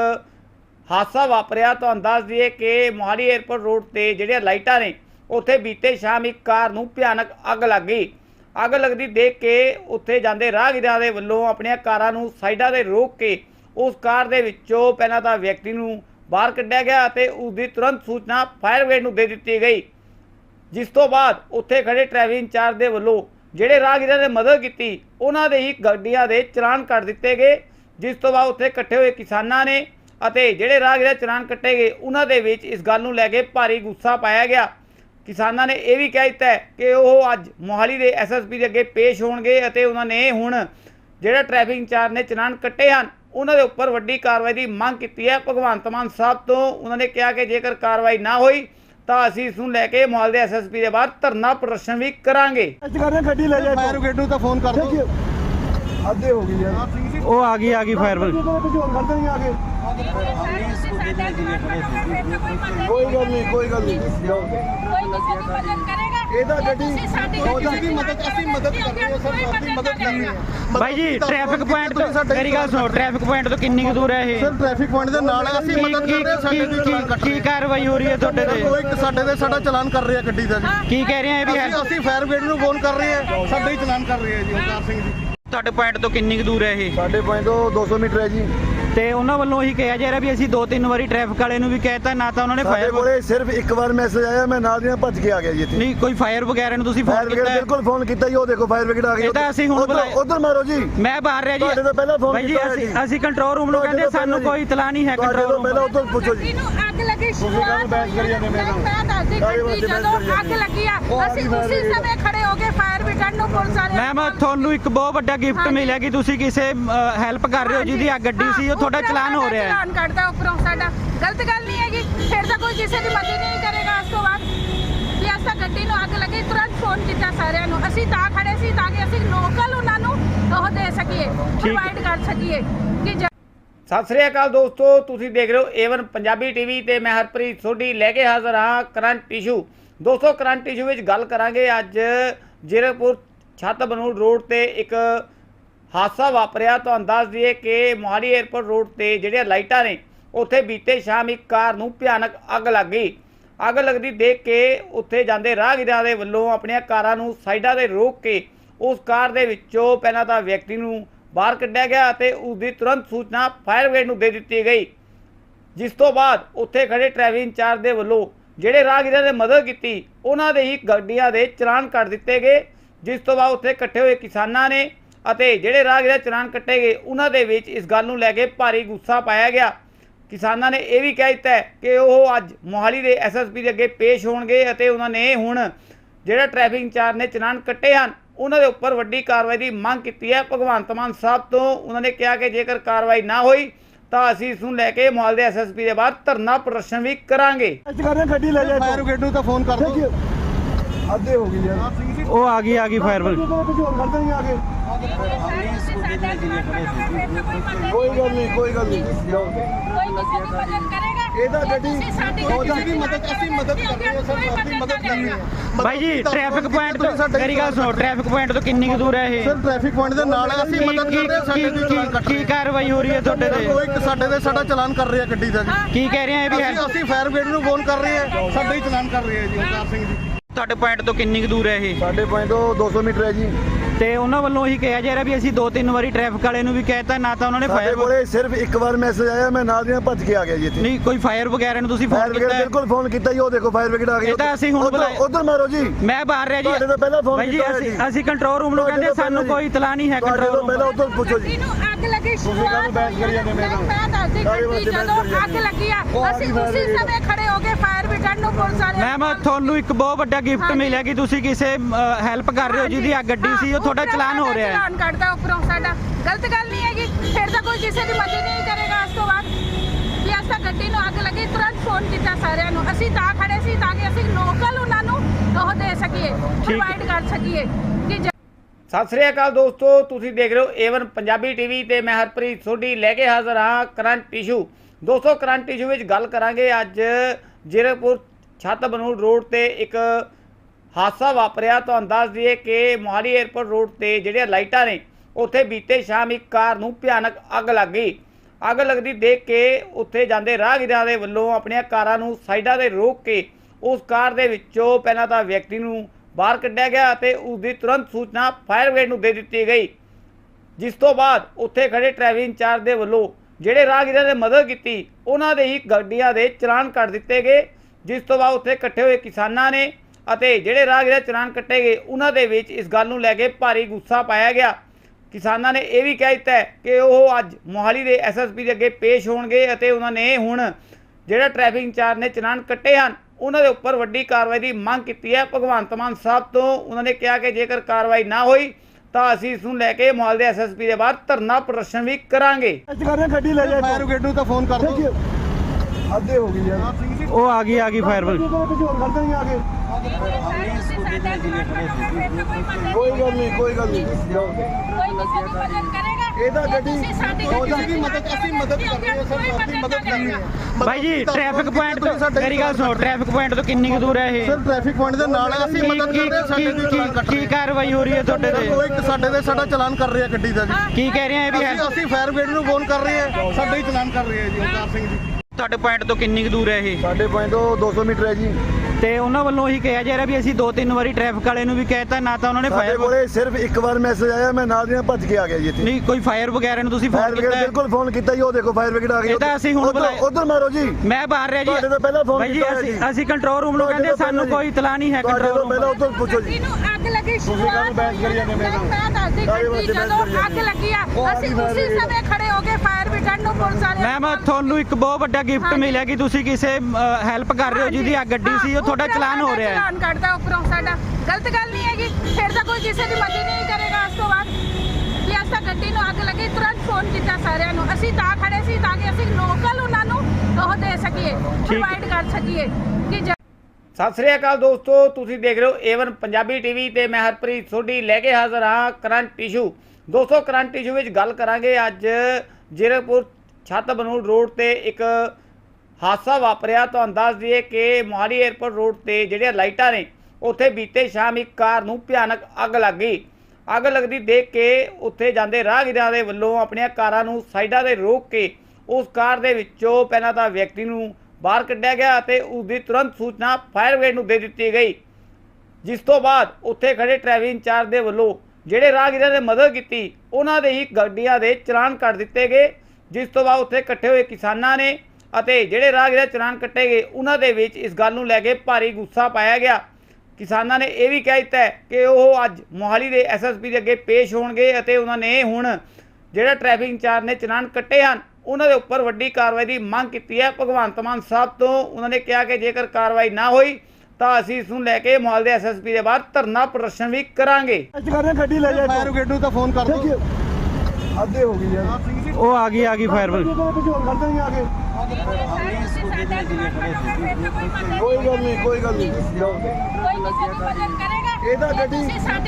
ਹਾਦਸਾ ਵਾਪਰਿਆ। ਤੁਹਾਨੂੰ ਦੱਸ ਦਈਏ ਕਿ ਮੋਹਾਲੀ 에ਅਰਪੋਰਟ ਰੋਡ ਤੇ ਜਿਹੜੀਆਂ ਲਾਈਟਾਂ ਨੇ, ਉੱਥੇ ਬੀਤੇ ਸ਼ਾਮ ਇੱਕ ਕਾਰ ਨੂੰ ਭਿਆਨਕ ਅੱਗ ਲੱਗ ਗਈ। ਅੱਗ ਲੱਗਦੀ ਦੇਖ ਕੇ ਉੱਥੇ ਜਾਂਦੇ ਰਾਹਗੀਰਾਂ ਦੇ ਵੱਲੋਂ ਆਪਣੀਆਂ ਕਾਰਾਂ ਨੂੰ ਸਾਈਡਾਂ ਤੇ ਰੋਕ ਕੇ ਉਸ ਕਾਰ ਦੇ ਵਿੱਚੋਂ ਪਹਿਲਾਂ ਤਾਂ ਵਿਅਕਤੀ ਨੂੰ ਬਾਹਰ ਕੱਢਿਆ ਗਿਆ ਅਤੇ ਉਸ ਦੀ ਤੁਰੰਤ ਸੂਚਨਾ ਫਾਇਰ ਬ੍ਰਿਗੇਡ ਨੂੰ ਦੇ ਦਿੱਤੀ ਗਈ। ਜਿਸ ਤੋਂ ਬਾਅਦ ਉੱਥੇ ਖੜੇ ਟ੍ਰੈਫਿਕ ਇੰਚਾਰਜ ਦੇ ਵੱਲੋਂ ਜਿਹੜੇ ਰਾਹਗੀਰਾਂ ਨੇ ਮਦਦ ਕੀਤੀ, ਉਹਨਾਂ ਦੇ ਹੀ ਗੱਡੀਆਂ ਦੇ ਚਲਾਨ ਕੱਟ ਦਿੱਤੇ ਗਏ, ਜਿਸ ਤੋਂ ਬਾਅਦ ਉੱਥੇ ਇਕੱਠੇ ਹੋਏ ਕਿਸਾਨਾਂ ਨੇ ਅਤੇ ਜਿਹੜੇ ਰਾਹਗੀਰਾਂ ਦੇ ਚਲਾਨ ਕੱਟੇ ਗਏ ਉਹਨਾਂ ਦੇ ਵਿੱਚ ਇਸ ਗੱਲ ਨੂੰ ਲੈ ਕੇ ਭਾਰੀ ਗੁੱਸਾ ਪਾਇਆ ਗਿਆ। ਕਿਸਾਨਾਂ ਨੇ ਇਹ ਵੀ ਕਹਿ ਦਿੱਤਾ ਕਿ ਉਹ ਅੱਜ ਮੋਹਾਲੀ ਦੇ ਐਸਐਸਪੀ ਦੇ ਅੱਗੇ ਪੇਸ਼ ਹੋਣਗੇ ਅਤੇ ਉਹਨਾਂ ਨੇ ਹੁਣ ਜਿਹੜਾ ਟ੍ਰੈਫਿਕ ਇੰਚਾਰਜ ਨੇ ਚਲਾਨ ਕੱਟੇ ਹਨ ਉਹਨਾਂ ਦੇ ਉੱਪਰ ਵੱਡੀ ਕਾਰਵਾਈ ਦੀ ਮੰਗ ਕੀਤੀ ਹੈ। ਭਗਵੰਤ ਮਾਨ ਸਾਹਿਬ ਤੋਂ ਉਹਨਾਂ ਨੇ ਕਿਹਾ ਕਿ ਜੇਕਰ ਕਾਰਵਾਈ ਨਾ ਹੋਈ ਤਾਂ ਅਸੀਂ ਇਸ ਨੂੰ ਲੈ ਕੇ ਮੋਹਾਲੀ ਦੇ ਐਸਐਸਪੀ ਦੇ ਬਾਹਰ ਧਰਨਾ ਪ੍ਰਦਰਸ਼ਨ ਵੀ ਕਰਾਂਗੇ। ਅੱਜ ਕਰ ਰਹੇ ਗੱਡੀ ਲੈ ਜਾ ਫਾਇਰ ਬ੍ਰਿਗੇਡ ਨੂੰ ਤਾਂ ਫੋਨ ਕਰ ਦਿਓ। ਅੱਧੇ ਹੋ ਗਈ ਯਾਰ। ਉਹ ਆ ਗਈ ਆ ਗਈ ਫਾਇਰ ਕੇ ਕੋਈ ਗੱਲ ਨਹੀਂ ਕੋਈ ਗੱਲ ਨਹੀਂ। ਜਾਓ। ਕੋਈ ਕਿਸੇ ਦੀ ਮਦਦ ਕਰੇਗਾ ਇਹਦਾ ਗੱਡੀ ਤੁਸੀਂ ਸਾਡੀ ਉਹਦਾ ਵੀ ਮਦਦ ਅਸੀਂ ਮਦਦ ਕਰ ਰਹੇ ਹਾਂ ਸਰ ਆਪਣੀ ਮਦਦ ਕਰ ਰਹੇ ਹਾਂ। ਬਾਈ ਜੀ ਟ੍ਰੈਫਿਕ ਪੁਆਇੰਟ ਤੋਂ ਮੇਰੀ ਗੱਲ ਸੁਣੋ ਟ੍ਰੈਫਿਕ ਪੁਆਇੰਟ ਤੋਂ ਕਿੰਨੀ ਕੁ ਦੂਰ ਹੈ ਇਹ? ਸਰ ਟ੍ਰੈਫਿਕ ਪੁਆਇੰਟ ਦੇ ਨਾਲ ਅਸੀਂ ਮਦਦ ਕਰ ਰਹੇ ਹਾਂ ਸਾਡੇ ਵੀ ਚਲਾਨ ਕੱਟ ਕੀ ਕਾਰਵਾਈ ਹੋ ਰਹੀ ਹੈ ਤੁਹਾਡੇ ਤੇ? ਇੱਕ ਸਾਡੇ ਦੇ ਸਾਡਾ ਚਲਾਨ ਕਰ ਰਹੇ ਆ ਗੱਡੀ ਦਾ ਜੀ। ਕੀ ਕਹਿ ਰਹੇ ਆ ਇਹ ਵੀ ਹੈ ਅਸੀਂ ਅਸੀਂ ਫਾਇਰ ਬ੍ਰਿਗੇਡ ਨੂੰ ਫੋਨ ਕਰ ਰਹੇ ਹਾਂ ਸਾਡੇ ਹੀ ਚਲਾਨ ਕਰ ਰਹੇ ਆ ਜੀ ਓਕਾਰ ਸਿੰਘ ਜੀ। ਤੁਹਾਡੇ ਪੁਆਇੰਟ ਤੋਂ ਕਿੰਨੀ ਕੁ ਦੂਰ ਹੈ ਇਹ? ਸਾਡੇ ਪੁਆਇੰਟ ਤੋਂ 200 ਮੀਟਰ ਹੈ ਜੀ। ਤੇ ਉਹਨਾਂ ਵੱਲੋਂ ਇਹੀ ਕਿਹਾ ਜਾ ਰਿਹਾ ਵੀ ਅਸੀਂ ਦੋ ਤਿੰਨ ਵਾਰੀ ਟ੍ਰੈਫਿਕ ਵਾਲੇ ਨੂੰ ਵੀ ਕਹਿਤਾ ਨਾ ਤਾਂ ਉਹਨਾਂ ਨੇ ਸਾਡੇ ਫਾਇਰ ਕੋਲੇ ਸਿਰਫ ਇੱਕ ਵਾਰ ਮੈਸੇਜ ਆਇਆ ਮੈਂ ਨਾਲ ਦੀ ਨਾਲ ਭੱਜ ਕੇ ਆ ਗਿਆ ਜੀ ਇੱਥੇ ਨਹੀਂ ਕੋਈ ਫਾਇਰ ਵਗੈਰਾ ਨੂੰ ਤੁਸੀਂ ਫਾਇਰ ਫੋਨ ਬ੍ਰਿਗੇਡ ਕੀਤਾ ਹੈ? ਬਿਲਕੁਲ ਫੋਨ ਕੀਤਾ ਜੀ ਉਹ ਦੇਖੋ ਫਾਇਰ ਬ੍ਰਿਗੇਡ ਆ ਗਈ ਇਹ ਤਾਂ ਅਸੀਂ ਹੁਣ ਬੁਲਾਏ- ਉਧਰ ਮਾਰੋ ਜੀ ਮੈਂ ਬਾਹਰ ਰਿਹਾ ਜੀ ਤੁਹਾਡੇ ਤੋਂ ਪਹਿਲਾਂ phone ਬਾਈ ਜੀ ਕੀਤਾ ਹੋਇਆ ਅਸੀਂ ਜੀ। ਅਸੀਂ ਕੰਟਰੋਲ ਰੂਮ ਨੂੰ ਕਹਿੰਦੇ ਸਾਨੂੰ ਕੋਈ ਇਤਲਾਹ ਨਹੀਂ ਹੈ ਤੁਹਾਡੇ ਕੰਟਰੋਲ ਤੋਂ ਰੂਮ ਪਹਿਲਾਂ ਉਧਰ ਪੁੱਛੋ ਜੀ ਗੱਡੀ ਨੂੰ ਅੱਗ ਲੱਗੀ ਤੁਸੀਂ ਕਾਹਨੂੰ ਬਹਿਸ ਕਰੀ ਜਾਂਦੇ ਮੇਰੇ ਨਾਲ? ਮੈਂ ਦੱਸਦੀ ਕਾਹਦੇ ਗੱਡੀ ਵਾਸਤੇ ਜਦੋਂ ਬਹਿਸ ਅੱਗ ਜਾਂਦੇ? ਲੱਗੀ ਆ ਉਹ ਅਸੀਂ ਉਸੇ ਸਮੇਂ ਖੜੇ ਹੋ ਗਏ ਫਾਇਰ ਬ੍ਰਿਗੇਡ ਨੂੰ ਪੁਲਿਸ ਵਾਲੇ ਮੈਮ ਤੁਹਾਨੂੰ ਇੱਕ ਬਹੁਤ ਵੱਡਾ ਗਿਫਟ ਹਾਂਜੀ। ਮਿਲਿਆ ਕਿ ਤੁਸੀਂ ਕਿਸੇ ਹੈਲਪ ਕਰ ਰਹੇ ਹੋ ਜਿਹਦੀ ਆ ਗੱਡੀ ਸੀ ਉਹ ਤੁਹਾਡਾ ਚਲਾਨ ਹੋ ਰਿਹਾ ਹੈ। ਚਲਾਨ ਕੱਟਦਾ ਉੱਪਰੋਂ ਸਾਡਾ। ਗਲਤ ਗੱਲ ਨਹੀਂ ਹੈਗੀ। ਫਿਰ ਤਾਂ ਕੋਈ ਕਿਸੇ ਦੀ ਮਦਦ ਨਹੀਂ ਕਰੇਗਾ ਉਸ ਤੋਂ ਬਾਅਦ। ਕਿ ਅਸਾਂ ਗੱਡੀ ਨੂੰ ਅੱਗ ਲੱਗੀ ਤੁਰੰਤ ਫੋਨ ਕੀਤਾ ਸਾਰਿਆਂ ਨੂੰ। ਅਸੀਂ ਤਾਂ ਖੜੇ ਸੀ ਤਾਂ ਕਿ ਅਸੀਂ ਲੋਕਲ ਉਹਨਾਂ ਨੂੰ ਉਹ ਦੇ ਸਕੀਏ ਪ੍ਰੋਵਾਈਡ ਕਰ ਸਕੀਏ ਕਿ ਸਤਿ ਸ੍ਰੀ ਅਕਾਲ ਦੋਸਤੋ ਤੁਸੀਂ ਦੇਖ ਰਹੇ ਹੋ ਏਵਨ ਪੰਜਾਬੀ ਟੀਵੀ ਤੇ ਮੈਂ ਹਰਪ੍ਰੀਤ ਸੋਢੀ ਲੈ ਕੇ ਹਾਜ਼ਰ ਹਾਂ ਕਰੰਟ ਇਸ਼ੂ ਦੋਸਤੋ ਕਰੰਟ ਇਸ਼ੂ ਵਿੱਚ ਗੱਲ ਕਰਾਂਗੇ ਅੱਜ ਜ਼ੀਰਕਪੁਰ ਛੱਤ ਬਨੂੜ ਰੋਡ ਤੇ ਇੱਕ ਹਾਦਸਾ ਵਾਪਰਿਆ। ਤੁਹਾਨੂੰ ਦੱਸ ਦਈਏ ਕਿ ਮੋਹਾਲੀ 에ਅਰਪੋਰਟ ਰੋਡ ਤੇ ਜਿਹੜੀਆਂ ਲਾਈਟਾਂ ਨੇ, ਉੱਥੇ ਬੀਤੇ ਸ਼ਾਮ ਇੱਕ ਕਾਰ ਨੂੰ ਭਿਆਨਕ ਅੱਗ ਲੱਗ ਗਈ। ਅੱਗ ਲੱਗਦੀ ਦੇਖ ਕੇ ਉੱਥੇ ਜਾਂਦੇ ਰਾਹਗੀਰਾਂ ਦੇ ਵੱਲੋਂ ਆਪਣੀਆਂ ਕਾਰਾਂ ਨੂੰ ਸਾਈਡਾਂ ਤੇ ਰੋਕ ਕੇ ਉਸ ਕਾਰ ਦੇ ਵਿੱਚੋਂ ਪਹਿਲਾਂ ਤਾਂ ਵਿਅਕਤੀ ਨੂੰ ਬਾਹਰ ਕੱਢਿਆ ਗਿਆ ਅਤੇ ਉਸ ਦੀ ਤੁਰੰਤ ਸੂਚਨਾ ਫਾਇਰ ਬ੍ਰਿਗੇਡ ਨੂੰ ਦੇ ਦਿੱਤੀ ਗਈ। ਜਿਸ ਤੋਂ ਬਾਅਦ ਉੱਥੇ ਖੜੇ ਟ੍ਰੈਫਿਕ ਇੰਚਾਰਜ ਦੇ ਵੱਲੋਂ ਜਿਹੜੇ ਰਾਹਗੀਰਾਂ ਨੇ ਮਦਦ ਕੀਤੀ, ਉਹਨਾਂ ਦੇ ਹੀ ਗੱਡੀਆਂ ਦੇ ਚਲਾਨ ਕੱਟ ਦਿੱਤੇ ਗਏ। ਜਿਸ ਤੋਂ ਬਾਅਦ ਉੱਥੇ ਇਕੱਠੇ ਹੋਏ ਕਿਸਾਨਾਂ ਨੇ ਅਤੇ ਜਿਹੜੇ ਰਾਹਗੀਰਾਂ ਦੇ ਚਲਾਨ ਕੱਟੇ ਗਏ ਉਹਨਾਂ ਦੇ ਵਿੱਚ ਇਸ ਗੱਲ ਨੂੰ ਲੈ ਕੇ ਭਾਰੀ ਗੁੱਸਾ ਪਾਇਆ ਗਿਆ। ਕਿਸਾਨਾਂ ਨੇ ਇਹ ਵੀ ਕਹਿ ਦਿੱਤਾ ਕਿ ਉਹ ਅੱਜ ਮੋਹਾਲੀ ਦੇ ਐਸਐਸਪੀ ਦੇ ਅੱਗੇ ਪੇਸ਼ ਹੋਣਗੇ ਅਤੇ ਉਹਨਾਂ ਨੇ ਹੁਣ ਜਿਹੜਾ ਟ੍ਰੈਫਿਕ ਇੰਚਾਰਜ ਨੇ ਚਲਾਨ ਕੱਟੇ ਹਨ ਉਹਨਾਂ ਦੇ ਉੱਪਰ ਵੱਡੀ ਕਾਰਵਾਈ ਦੀ ਮੰਗ ਕੀਤੀ ਹੈ। ਭਗਵੰਤ ਮਾਨ ਸਾਹਿਬ ਤੋਂ ਉਹਨਾਂ ਨੇ ਕਿਹਾ ਕਿ ਜੇਕਰ ਕਾਰਵਾਈ ਨਾ ਹੋਈ ਤਾਂ ਅਸੀਂ ਇਸ ਨੂੰ ਲੈ ਕੇ ਮੋਹਾਲੀ ਦੇ ਐਸਐਸਪੀ ਦੇ ਬਾਹਰ ਧਰਨਾ ਪ੍ਰਦਰਸ਼ਨ ਵੀ ਕਰਾਂਗੇ। ਅੱਜ ਕਰ ਰਹੇ ਗੱਡੀ ਲੈ ਜਾ ਫਾਇਰ ਬ੍ਰਿਗੇਡ ਨੂੰ ਤਾਂ ਫੋਨ ਕਰ ਦਿਓ। ਅੱਧੇ ਹੋ ਗਈ ਯਾਰ। ਉਹ ਆ ਗਈ ਆ ਗਈ ਫਾਇਰ ਬ੍ਰਿਗੇਡ ਕੋਈ ਗੱਲ ਨਹੀਂ ਕੋਈ ਗੱਲ ਨਹੀਂ ਜਾਓ। ਕੋਈ ਕਿਸੇ ਦੀ ਮਦਦ ਕਰੇਗਾ ਇਹਦਾ ਗੱਡੀ ਉਹਦਾ ਵੀ ਮਦਦ ਅਸੀਂ ਮਦਦ ਕਰ ਰਹੇ ਹਾਂ ਸਰ ਆਪਣੀ ਮਦਦ ਕਰ ਰਹੇ ਹਾਂ। ਬਾਈ ਜੀ ਟ੍ਰੈਫਿਕ ਪੁਆਇੰਟ ਤੋਂ ਮੇਰੀ ਗੱਲ ਸੁਣੋ ਟ੍ਰੈਫਿਕ ਪੁਆਇੰਟ ਤੋਂ ਕਿੰਨੀ ਕੁ ਦੂਰ ਹੈ ਇਹ? ਸਰ ਟ੍ਰੈਫਿਕ ਪੁਆਇੰਟ ਦੇ ਨਾਲ ਅਸੀਂ ਮਦਦ ਕਰ ਰਹੇ ਹਾਂ ਸਾਡੇ ਕੀ- ਤੇ ਚਲਾਨ ਕੀ- ਕੱਟ ਕੀ ਰਹੇ ਕਾਰਵਾਈ ਹੋ ਰਹੀ ਹੈ ਤੁਹਾਡੇ। ਤੇ? ਕੋਈ ਸਾਡੇ ਤੇ ਸਾਡਾ ਚਲਾਨ ਕਰ ਰਿਹਾ ਗੱਡੀ ਦਾ ਜੀ। ਕੀ ਕਹਿ ਰਹੇ ਆ ਇਹ ਵੀ ਅਸੀਂ ਅਸੀਂ ਫਾਇਰ ਬ੍ਰਿਗੇਡ ਨੂੰ ਫੋਨ ਕਰ ਰਹੇ ਹਾਂ ਸਾਡਾ ਹੀ ਚਲਾਨ ਕਰ ਰਹੇ ਆ ਜੀ ਅਵਤਾਰ ਸਿੰਘ ਜੀ। ਤੁਹਾਡੇ ਪੁਆਇੰਟ ਤੋਂ ਕਿੰਨੀ ਕੁ ਦੂਰ ਹੈ ਇਹ? ਸਾਡੇ ਪੁਆਇੰਟ ਤੋਂ 200 ਮੀਟਰ ਹੈ ਜੀ। ਤੇ ਉਹਨਾਂ ਵੱਲੋਂ ਇਹੀ ਕਿਹਾ ਜਾ ਰਿਹਾ ਵੀ ਅਸੀਂ ਦੋ ਤਿੰਨ ਵਾਰੀ ਟ੍ਰੈਫਿਕ ਵਾਲੇ ਨੂੰ ਵੀ ਕਹਿਤਾ ਨਾ ਤਾਂ ਉਹਨਾਂ ਨੇ ਸਾਡੇ ਫਾਇਰ ਕੋਲੇ ਸਿਰਫ ਇੱਕ ਵਾਰ ਮੈਸੇਜ ਆਇਆ ਮੈਂ ਨਾਲ ਦੀਆਂ ਭੱਜ ਕੇ ਆ ਗਿਆ ਜੀ ਇੱਥੇ। ਨਹੀਂ ਕੋਈ ਫਾਇਰ ਵਗੈਰਾ ਨੂੰ ਤੁਸੀਂ ਫਾਇਰ ਫੋਨ ਬ੍ਰਿਗੇਡ ਕੀਤਾ? ਹੈ? ਬਿਲਕੁਲ ਫੋਨ ਕੀਤਾ ਜੀ ਉਹ ਦੇਖੋ ਫਾਇਰ ਬ੍ਰਿਗੇਡ ਆ ਗਈ ਇਹ ਤਾਂ ਅਸੀਂ ਹੁਣ ਬੁਲਾਏ- ਉਧਰ ਮਾਰੋ ਜੀ। ਮੈਂ ਬਾਹਰ ਰਿਹਾ ਜੀ। ਤੁਹਾਡੇ ਤੋਂ ਪਹਿਲਾਂ phone ਬਾਈ ਜੀ ਕੀਤਾ ਹੋਇਆ ਅਸੀਂ ਜੀ। ਅਸੀਂ ਕੰਟਰੋਲ ਰੂਮ ਨੂੰ ਤੁਹਾਡੇ ਕਹਿੰਦੇ ਤੋਂ ਸਾਨੂੰ ਪਹਿਲਾਂ ਕੋਈ ਇਤਲਾ ਨਹੀਂ ਹੈ ਤੁਹਾਡੇ ਕੰਟਰੋਲ ਤੋਂ ਰੂਮ ਪਹਿਲਾਂ ਉਧਰ ਪੁੱਛੋ ਜੀ। ਅੱਗ ਲੱਗੀ ਨਾਲ? ਮੈਂ ਦੱਸਦੀ ਵਾਸਤੇ ਜਦੋਂ ਅੱਗ? ਲੱਗੀ ਆ ਅਸੀਂ ਉਸੇ। ਸਮੇਂ ਖੜੇ ਹੋ ਕੇ ਫਾਇਰ ਬ੍ਰਿਗੇਡ ਨੂੰ ਪੁਲਿਸ ਵਾਲੇ ਮੈਮ ਤੁਹਾਨੂੰ ਇੱਕ ਬਹੁਤ ਵੱਡਾ ਗਿਫਟ। ਮਿਲਿਆ ਕਿ ਤੁਸੀਂ ਕਿਸੇ ਹੈਲਪ ਕਰ ਰਹੇ ਹੋ ਜਿਹਦੀ ਆ ਗੱਡੀ ਸੀ ਉਹ ਤੁਹਾਡਾ ਚਲਾਨ ਹੋ ਰਿਹਾ ਹੈ ਚਲਾਨ ਕੱਟਦਾ ਉੱਪਰੋਂ ਸਾਡਾ ਗਲਤ ਗੱਲ ਨਹੀਂ ਹੈਗੀ ਫਿਰ ਤਾਂ ਕੋਈ ਕਿਸੇ ਦੀ ਮਦਦ ਨਹੀਂ ਕਰੇਗਾ ਉਸ ਤੋਂ ਬਾਅਦ ਵੀ ਅਸਾਂ ਗੱਡੀ ਨੂੰ ਅੱਗ ਲੱਗੀ ਤੁਰੰਤ ਫੋਨ ਕੀਤਾ ਸਾਰਿਆਂ ਨੂੰ ਅਸੀਂ ਤਾਂ ਖੜੇ ਸੀ ਤਾਂ ਕਿ ਅਸੀਂ ਲੋਕਲ ਉਹਨਾਂ ਨੂੰ ਉਹ ਦੇ ਸਕੀਏ ਪ੍ਰੋਵਾਈਡ ਕਰ ਸਕੀਏ ਕਿ ਸਤਿ ਸ੍ਰੀ ਅਕਾਲ ਦੋਸਤੋ, ਤੁਸੀਂ ਦੇਖ ਰਹੇ ਹੋ ਏਵਨ ਪੰਜਾਬੀ ਟੀਵੀ ਤੇ ਮੈਂ ਹਰਪ੍ਰੀਤ ਸੋਢੀ ਲੈ ਕੇ ਹਾਜ਼ਰ ਹਾਂ ਕਰੰਟ ਇਸ਼ੂ ਦੋਸਤੋ ਕਰੰਟ ਇਸ਼ੂ ਵਿੱਚ ਗੱਲ ਕਰਾਂਗੇ ਅੱਜ ਜ਼ੀਰਕਪੁਰ ਛੱਤ ਬਨੂੜ ਰੋਡ ਤੇ ਇੱਕ ਹਾਦਸਾ ਵਾਪਰਿਆ। ਤੁਹਾਨੂੰ ਦੱਸ ਦਈਏ ਕਿ ਮੋਹਾਲੀ 에ਅਰਪੋਰਟ ਰੋਡ ਤੇ ਜਿਹੜੀਆਂ ਲਾਈਟਾਂ ਨੇ, ਉੱਥੇ ਬੀਤੇ ਸ਼ਾਮ ਇੱਕ ਕਾਰ ਨੂੰ ਭਿਆਨਕ ਅੱਗ ਲੱਗ ਗਈ। ਅੱਗ ਲੱਗਦੀ ਦੇਖ ਕੇ ਉੱਥੇ ਜਾਂਦੇ ਰਾਹਗੀਰਾਂ ਦੇ ਵੱਲੋਂ ਆਪਣੀਆਂ ਕਾਰਾਂ ਨੂੰ ਸਾਈਡਾਂ ਤੇ ਰੋਕ ਕੇ ਉਸ ਕਾਰ ਦੇ ਵਿੱਚੋਂ ਪਹਿਲਾਂ ਤਾਂ ਵਿਅਕਤੀ ਨੂੰ ਬਾਹਰ ਕੱਢਿਆ ਗਿਆ ਅਤੇ ਉਸ ਦੀ ਤੁਰੰਤ ਸੂਚਨਾ ਫਾਇਰ ਬ੍ਰਿਗੇਡ ਨੂੰ ਦੇ ਦਿੱਤੀ ਗਈ। ਜਿਸ ਤੋਂ ਬਾਅਦ ਉੱਥੇ ਖੜੇ ਟਰੈਵਲ ਇੰਚਾਰਜ ਦੇ ਵੱਲੋਂ ਜਿਹੜੇ ਰਾਹਗੀਰਾਂ ਨੇ ਮਦਦ ਕੀਤੀ, ਉਹਨਾਂ ਦੇ ਹੀ ਗੱਡੀਆਂ ਦੇ ਚਲਾਨ ਕੱਟ ਦਿੱਤੇ ਗਏ, ਜਿਸ ਤੋਂ ਬਾਅਦ ਉੱਥੇ ਇਕੱਠੇ ਹੋਏ ਕਿਸਾਨਾਂ ਨੇ ਅਤੇ ਜਿਹੜੇ ਰਾਹਗੀਰਾਂ ਚਲਾਨ ਕੱਟੇ ਗਏ, ਉਹਨਾਂ ਦੇ ਵਿੱਚ ਇਸ ਗੱਲ ਨੂੰ ਲੈ ਕੇ ਭਾਰੀ ਗੁੱਸਾ ਪਾਇਆ ਗਿਆ। ਕਿਸਾਨਾਂ ਨੇ ਇਹ ਵੀ ਕਹਿ ਦਿੱਤਾ ਕਿ ਉਹ ਅੱਜ ਮੋਹਾਲੀ ਦੇ ਐਸਐਸਪੀ ਦੇ ਅੱਗੇ ਪੇਸ਼ ਹੋਣਗੇ ਅਤੇ ਉਹਨਾਂ ਨੇ ਹੁਣ ਜਿਹੜਾ ਟ੍ਰੈਫਿਕ ਇੰਚਾਰਜ ਨੇ ਚਲਾਨ ਕੱਟੇ ਹਨ ਉਹਨਾਂ ਦੇ ਉੱਪਰ ਵੱਡੀ ਕਾਰਵਾਈ ਦੀ ਮੰਗ ਕੀਤੀ ਹੈ। ਭਗਵੰਤ ਮਾਨ ਸਾਹਿਬ ਤੋਂ ਉਹਨਾਂ ਨੇ ਕਿਹਾ ਕਿ ਜੇਕਰ ਕਾਰਵਾਈ ਨਾ ਹੋਈ ਤਾਂ ਅਸੀਂ ਇਸ ਨੂੰ ਲੈ ਕੇ ਮੋਹਾਲੀ ਦੇ ਐਸਐਸਪੀ ਦੇ ਬਾਹਰ ਧਰਨਾ ਪ੍ਰਦਰਸ਼ਨ ਵੀ ਕਰਾਂਗੇ। ਅੱਜ ਕਰ ਰਹੇ ਗੱਡੀ ਲੈ ਜਾ ਫਾਇਰ ਬ੍ਰਿਗੇਡ ਨੂੰ ਤਾਂ ਫੋਨ ਕਰ ਦਿਓ। ਅੱਧੇ ਹੋ ਗਈ ਯਾਰ। ਉਹ ਆ ਗਈ ਆ ਗਈ ਫਾਇਰ ਕੇ ਕੋਈ ਗੱਲ ਨਹੀਂ ਕੋਈ ਗੱਲ ਨਹੀਂ ਕੋਈ ਕਿਸੇ ਦੀ ਮਦਦ ਕਰੇਗਾ ਇਹਦਾ ਗੱਡੀ ਤੁਸੀਂ ਸਾਡੀ ਉਹਦਾ ਵੀ ਮਦਦ ਅਸੀਂ ਮਦਦ ਕਰ ਰਹੇ ਹਾਂ। ਸਰ ਆਪਣੀ ਮਦਦ ਕਰ ਰਹੇ ਹਾਂ। ਬਾਈ ਜੀ ਟ੍ਰੈਫਿਕ ਪੁਆਇੰਟ ਤੋਂ ਮੇਰੀ ਗੱਲ ਸੁਣੋ ਟ੍ਰੈਫਿਕ ਪੁਆਇੰਟ ਤੋਂ ਕਿੰਨੀ ਕੁ ਦੂਰ ਹੈ ਇਹ? ਸਰ ਟ੍ਰੈਫਿਕ ਪੁਆਇੰਟ ਦੇ ਨਾਲ ਹੈ, ਅਸੀਂ ਮਦਦ ਕਰ ਰਹੇ ਹਾਂ ਸਾਡੇ ਕੀ- ਚਲਾਨ ਕੱਟ ਕੀ ਕਾਰਵਾਈ ਹੋ ਰਹੀ ਹੈ ਤੁਹਾਡੇ। ਤੇ? ਕੋਈ ਸਾਡੇ ਤੇ ਸਾਡਾ ਚਲਾਨ ਕਰ ਰਿਹਾ ਗੱਡੀ ਦਾ ਜੀ। ਕੀ ਕਹਿ ਰਹੇ ਆ ਇਹ ਵੀ ਅਸੀਂ ਅਸੀਂ ਫਾਇਰ ਬ੍ਰਿਗੇਡ ਨੂੰ ਫੋਨ ਕਰ ਰਹੇ ਹਾਂ। ਸਾਡਾ ਹੀ ਚਲਾਨ ਕਰ ਰਹੇ ਆ ਜੀ ਅਵਤਾਰ ਸਿੰਘ ਜੀ। ਤੁਹਾਡੇ ਪੁਆਇੰਟ ਤੋਂ ਕਿੰਨੀ ਕੁ ਦੂਰ ਹੈ ਇਹ? ਸਾਡੇ ਪੁਆਇੰਟ ਤੋਂ 200 ਮੀਟਰ ਹੈ ਜੀ। ਤੇ ਉਹਨਾਂ ਵੱਲੋਂ ਇਹੀ ਕਿਹਾ ਜਾ ਰਿਹਾ ਵੀ ਅਸੀਂ ਦੋ ਤਿੰਨ ਵਾਰੀ ਟ੍ਰੈਫਿਕ ਵਾਲੇ ਨੂੰ ਵੀ ਕਹਿਤਾ ਨਾ ਤਾਂ ਉਹਨਾਂ ਨੇ ਸਾਡੇ ਫਾਇਰ ਕੋਲੇ ਸਿਰਫ ਇੱਕ ਵਾਰ ਮੈਸੇਜ ਆਇਆ ਮੈਂ ਨਾਲ ਦੀਆਂ ਭੱਜ ਕੇ ਆ ਗਿਆ ਜੀ ਇੱਥੇ। ਨਹੀਂ ਕੋਈ ਫਾਇਰ ਵਗੈਰਾ ਨੂੰ ਤੁਸੀਂ ਫਾਇਰ ਫੋਨ ਬ੍ਰਿਗੇਡ ਕੀਤਾ ਹੈ? ਬਿਲਕੁਲ ਫੋਨ ਕੀਤਾ ਜੀ ਉਹ ਦੇਖੋ ਫਾਇਰ ਬ੍ਰਿਗੇਡ ਆ ਗਈ ਇਹ ਤਾਂ ਅਸੀਂ ਹੁਣ ਬੁਲਾਏ- ਉਧਰ ਮਾਰੋ ਜੀ। ਮੈਂ ਬਾਹਰ ਰਿਹਾ ਜੀ। ਤੁਹਾਡੇ ਤੋਂ ਪਹਿਲਾਂ phone ਜੀ ਕੀਤਾ ਹੋਇਆ ਅਸੀਂ ਜੀ। ਅਸੀਂ ਕੰਟਰੋਲ ਰੂਮ ਨੂੰ ਤੁਹਾਡੇ ਕਹਿੰਦੇ ਤੋਂ ਸਾਨੂੰ ਪਹਿਲਾਂ ਕੋਈ ਇਤਲਾ ਨਹੀਂ ਹੈ ਤੁਹਾਡੇ ਕੰਟਰੋਲ ਤੋਂ ਰੂਮ ਪਹਿਲਾਂ ਉਧਰ ਪੁੱਛੋ ਜੀ। ਅੱਗ ਲੱਗੀ ਕਾਹਨੂੰ ਬਹਿਸ ਕਰੀ ਜਾਂਦੇ ਮੇਰੇ ਨਾਲ? ਮੈਂ ਦੱਸਦੀ ਕਾਹਦੇ ਗੱਡੀ ਵਾਸਤੇ ਬਹਿਸ ਜਦੋਂ ਕਰੀ ਅੱਗ ਜਾਂਦੇ? ਲੱਗੀ ਆ ਉਹ ਆ ਅਸੀਂ ਗਈ fire ਉਸੇ brigade। ਸਮੇਂ ਖੜੇ ਹੋ ਕੇ ਫਾਇਰ ਬ੍ਰਿਗੇਡ ਨੂੰ ਪੁਲਿਸ ਵਾਲੇ ਮੈਮ ਤੁਹਾਨੂੰ ਇੱਕ ਬਹੁਤ ਵੱਡਾ ਗਿਫਟ ਹਾਂਜੀ। ਮਿਲਿਆ ਕਿ ਤੁਸੀਂ ਕਿਸੇ ਹੈਲਪ ਕਰ ਰਹੇ ਹੋ ਜਿਹਦੀ ਆ ਗੱਡੀ ਸੀ ਉਹ ਤੁਹਾਡਾ ਚਲਾਨ ਹੋ ਰਿਹਾ ਹੈ ਚਲਾਨ ਕੱਟਦਾ ਉੱਪਰੋਂ ਸਾਡਾ ਗਲਤ ਗੱਲ ਨਹੀਂ ਹੈਗੀ ਫਿਰ ਤਾਂ ਕੋਈ ਕਿਸੇ ਦੀ ਮਦਦ ਨਹੀਂ ਕਰੇਗਾ ਉਸ ਤੋਂ ਬਾਅਦ ਵੀ ਅਸਾਂ ਗੱਡੀ ਨੂੰ ਅੱਗ ਲੱਗੀ ਤੁਰੰਤ ਫੋਨ ਕੀਤਾ ਸਾਰਿਆਂ ਨੂੰ ਅਸੀਂ ਤਾਂ ਖੜੇ ਸੀ ਤਾਂ ਕਿ ਅਸੀਂ ਲੋਕਲ ਉਹਨਾਂ ਨੂੰ ਉਹ ਦੇ ਸਕੀਏ ਪ੍ਰੋਵਾਈਡ ਕਰ ਸਕੀਏ ਕਿ ਜ- ਸਤਿ ਸ੍ਰੀ ਅਕਾਲ ਦੋਸਤੋ, ਤੁਸੀਂ ਦੇਖ ਰਹੇ ਹੋ ਏਵਨ ਪੰਜਾਬੀ ਟੀਵੀ ਤੇ ਮੈਂ ਹਰਪ੍ਰੀਤ ਸੋਢੀ ਲੈ ਕੇ ਹਾਜ਼ਰ ਹਾਂ ਕਰੰਟ ਇਸ਼ੂ ਦੋਸਤੋ ਕਰੰਟ ਇਸ਼ੂ ਵਿੱਚ ਗੱਲ ਕਰਾਂਗੇ ਅੱਜ ਜ਼ੀਰਕਪੁਰ ਛੱਤ ਬਨੂੜ ਰੋਡ ਤੇ ਇੱਕ ਹਾਦਸਾ ਵਾਪਰਿਆ। ਤੁਹਾਨੂੰ ਦੱਸ ਦਈਏ ਕਿ ਮੋਹਾਲੀ 에ਅਰਪੋਰਟ ਰੋਡ ਤੇ ਜਿਹੜੀਆਂ ਲਾਈਟਾਂ ਨੇ, ਉੱਥੇ ਬੀਤੇ ਸ਼ਾਮ ਇੱਕ ਕਾਰ ਨੂੰ ਭਿਆਨਕ ਅੱਗ ਲੱਗ ਗਈ। ਅੱਗ ਲੱਗਦੀ ਦੇਖ ਕੇ ਉੱਥੇ ਜਾਂਦੇ ਰਾਹਗੀਰਾਂ ਦੇ ਵੱਲੋਂ ਆਪਣੀਆਂ ਕਾਰਾਂ ਨੂੰ ਸਾਈਡਾਂ ਤੇ ਰੋਕ ਕੇ ਉਸ ਕਾਰ ਦੇ ਵਿੱਚੋਂ ਪਹਿਲਾਂ ਤਾਂ ਵਿਅਕਤੀ ਨੂੰ ਬਾਹਰ ਕੱਢਿਆ ਗਿਆ ਅਤੇ ਉਸ ਦੀ ਤੁਰੰਤ ਸੂਚਨਾ ਫਾਇਰ ਬ੍ਰਿਗੇਡ ਨੂੰ ਦੇ ਦਿੱਤੀ ਗਈ। ਜਿਸ ਤੋਂ ਬਾਅਦ ਉੱਥੇ ਖੜੇ ਟ੍ਰੈਫਿਕ ਇੰਚਾਰਜ ਦੇ ਵੱਲੋਂ ਜਿਹੜੇ ਰਾਹਗੀਰਾਂ ਨੇ ਮਦਦ ਕੀਤੀ, ਉਹਨਾਂ ਦੇ ਹੀ ਗੱਡੀਆਂ ਦੇ ਚਲਾਨ ਕੱਟ ਦਿੱਤੇ ਗਏ, ਜਿਸ ਤੋਂ ਬਾਅਦ ਉੱਥੇ ਇਕੱਠੇ ਹੋਏ ਕਿਸਾਨਾਂ ਨੇ ਅਤੇ ਜਿਹੜੇ ਰਾਹਗੀਰਾਂ ਚਲਾਨ ਕੱਟੇ ਗਏ, ਉਹਨਾਂ ਦੇ ਵਿੱਚ ਇਸ ਗੱਲ ਨੂੰ ਲੈ ਕੇ ਭਾਰੀ ਗੁੱਸਾ ਪਾਇਆ ਗਿਆ। ਕਿਸਾਨਾਂ ਨੇ ਇਹ ਵੀ ਕਹਿ ਦਿੱਤਾ ਕਿ ਉਹ ਅੱਜ ਮੋਹਾਲੀ ਦੇ ਐਸਐਸਪੀ ਦੇ ਅੱਗੇ ਪੇਸ਼ ਹੋਣਗੇ ਅਤੇ ਉਹਨਾਂ ਨੇ ਹੁਣ ਜਿਹੜਾ ਟ੍ਰੈਫਿਕ ਇੰਚਾਰਜ ਨੇ ਚਲਾਨ ਕੱਟੇ ਹਨ ਉਹਨਾਂ ਦੇ ਉੱਪਰ ਵੱਡੀ ਕਾਰਵਾਈ ਦੀ ਮੰਗ ਕੀਤੀ ਹੈ। ਭਗਵੰਤ ਮਾਨ ਸਾਹਿਬ ਤੋਂ ਉਹਨਾਂ ਨੇ ਕਿਹਾ ਕਿ ਜੇਕਰ ਕਾਰਵਾਈ ਨਾ ਹੋਈ ਤਾਂ ਅਸੀਂ ਇਸ ਨੂੰ ਲੈ ਕੇ ਮੋਹਾਲੀ ਦੇ ਐਸਐਸਪੀ ਦੇ ਬਾਹਰ ਧਰਨਾ ਪ੍ਰਦਰਸ਼ਨ ਵੀ ਕਰਾਂਗੇ। ਅੱਜ ਕਰ ਰਹੇ ਗੱਡੀ ਲੈ ਜਾ ਫਾਇਰ ਬ੍ਰਿਗੇਡ ਨੂੰ ਤਾਂ ਫੋਨ ਕਰ ਦਿਓ। ਅੱਧੇ ਹੋ ਗਈ ਯਾਰ। ਉਹ ਆ ਗਈ ਆ ਗਈ ਫਾਇਰ ਕਿਸੇ ਹੋਰ ਕਰਦੇ ਨਹੀਂ ਆ ਕੇ। ਕੋਈ ਕੋਈ ਗੱਲ ਨਹੀਂ ਕੋਈ ਗੱਲ ਨਹੀਂ। ਕਿਸੇ ਦੀ ਮਦਦ ਕਰੇਗਾ। ਇਹਦਾ ਗੱਡੀ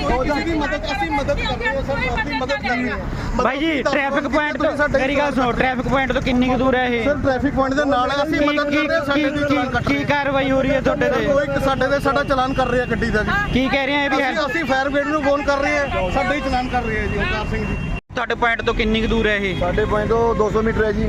ਉਹਦੀ ਵੀ ਮਦਦ ਅਸੀਂ ਮਦਦ ਕਰ ਰਹੇ ਹਾਂ ਸਰ ਆਪਣੀ ਮਦਦ ਕਰ ਰਹੇ ਹਾਂ। ਬਾਈ ਜੀ ਟ੍ਰੈਫਿਕ ਪੁਆਇੰਟ ਤੋਂ ਮੇਰੀ ਗੱਲ ਸੁਣੋ ਟ੍ਰੈਫਿਕ ਪੁਆਇੰਟ ਤੋਂ ਕਿੰਨੀ ਕੁ ਦੂਰ ਹੈ ਇਹ? ਸਰ ਟ੍ਰੈਫਿਕ ਪੁਆਇੰਟ ਦੇ ਨਾਲ ਅਸੀਂ ਕੀ ਮਦਦ ਕਰ ਰਹੇ ਹਾਂ ਸਾਡੇ ਕੀ- ਤੇ ਚਲਾਨ ਕੀ ਕੱਟ ਕੀ ਰਹੇ ਕਾਰਵਾਈ ਹੋ ਰਹੀ ਹੈ ਤੁਹਾਡੇ ਆ। ਤੇ? ਕੋਈ ਸਾਡੇ ਤੇ ਸਾਡਾ ਚਲਾਨ ਕਰ ਰਿਹਾ ਗੱਡੀ ਦਾ ਜੀ। ਕੀ ਕਹਿ ਰਹੇ ਆ ਇਹ ਵੀ ਹੈ? ਅਸੀਂ ਅਸੀਂ ਫਾਇਰ ਬ੍ਰਿਗੇਡ ਨੂੰ ਫੋਨ ਕਰ ਰਹੇ ਹਾਂ ਸਾਡੇ ਹੀ ਚਲਾਨ ਕਰ ਰਹੇ ਆ ਜੀ ਅਵਤਾਰ ਸਿੰਘ ਜੀ। ਤੁਹਾਡੇ ਪੁਆਇੰਟ ਤੋਂ ਕਿੰਨੀ ਕੁ ਦੂਰ ਹੈ ਇਹ? ਸਾਡੇ ਪੁਆਇੰਟ ਤੋਂ 200 ਮੀਟਰ ਹੈ ਜੀ।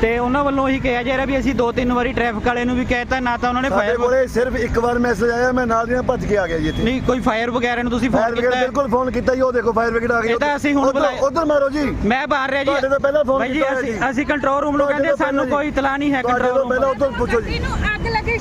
ਤੇ ਉਹਨਾਂ ਵੱਲੋਂ ਇਹੀ ਕਿਹਾ ਜਾ ਰਿਹਾ ਵੀ ਅਸੀਂ ਦੋ ਤਿੰਨ ਵਾਰੀ ਟ੍ਰੈਫਿਕ ਵਾਲੇ ਨੂੰ ਵੀ ਕਹਿਤਾ ਨਾ ਤਾਂ ਉਹਨਾਂ ਨੇ ਸਾਡੇ ਫਾਇਰ ਕੋਲੇ ਸਿਰਫ ਇੱਕ ਵਾਰ ਮੈਸੇਜ ਆਇਆ ਮੈਂ ਨਾਲ ਦੀਆਂ ਭੱਜ ਕੇ ਆ ਗਿਆ ਜੀ ਇੱਥੇ। ਨਹੀਂ ਕੋਈ ਫਾਇਰ ਵਗੈਰਾ ਨੂੰ ਤੁਸੀਂ ਫਾਇਰ ਫੋਨ ਬ੍ਰਿਗੇਡ ਕੀਤਾ ਹੈ? ਬਿਲਕੁਲ ਫੋਨ ਕੀਤਾ ਜੀ ਉਹ ਦੇਖੋ ਫਾਇਰ ਬ੍ਰਿਗੇਡ ਆ ਗਈ ਇਹ ਤਾਂ ਅਸੀਂ ਹੁਣ ਬੁਲਾਏ- ਉਧਰ ਮਾਰੋ ਜੀ। ਮੈਂ ਬਾਹਰ ਰਿਹਾ ਜੀ। ਤੁਹਾਡੇ ਤੋਂ ਪਹਿਲਾਂ phone ਜੀ ਕੀਤਾ ਹੋਇਆ ਅਸੀਂ ਜੀ। ਅਸੀਂ ਕੰਟਰੋਲ ਰੂਮ ਨੂੰ ਤੁਹਾਡੇ ਕਹਿੰਦੇ ਤੋਂ ਸਾਨੂੰ ਪਹਿਲਾਂ ਕੋਈ ਇਤਲਾ ਨਹੀਂ ਹੈ ਤੁਹਾਡੇ ਕੰਟਰੋਲ ਤੋਂ ਪਹਿਲਾਂ ਰੂਮ ਉਧਰ ਪੁੱਛੋ ਜੀ। ਇਹਨੂੰ ਅੱਗ ਲੱਗੀ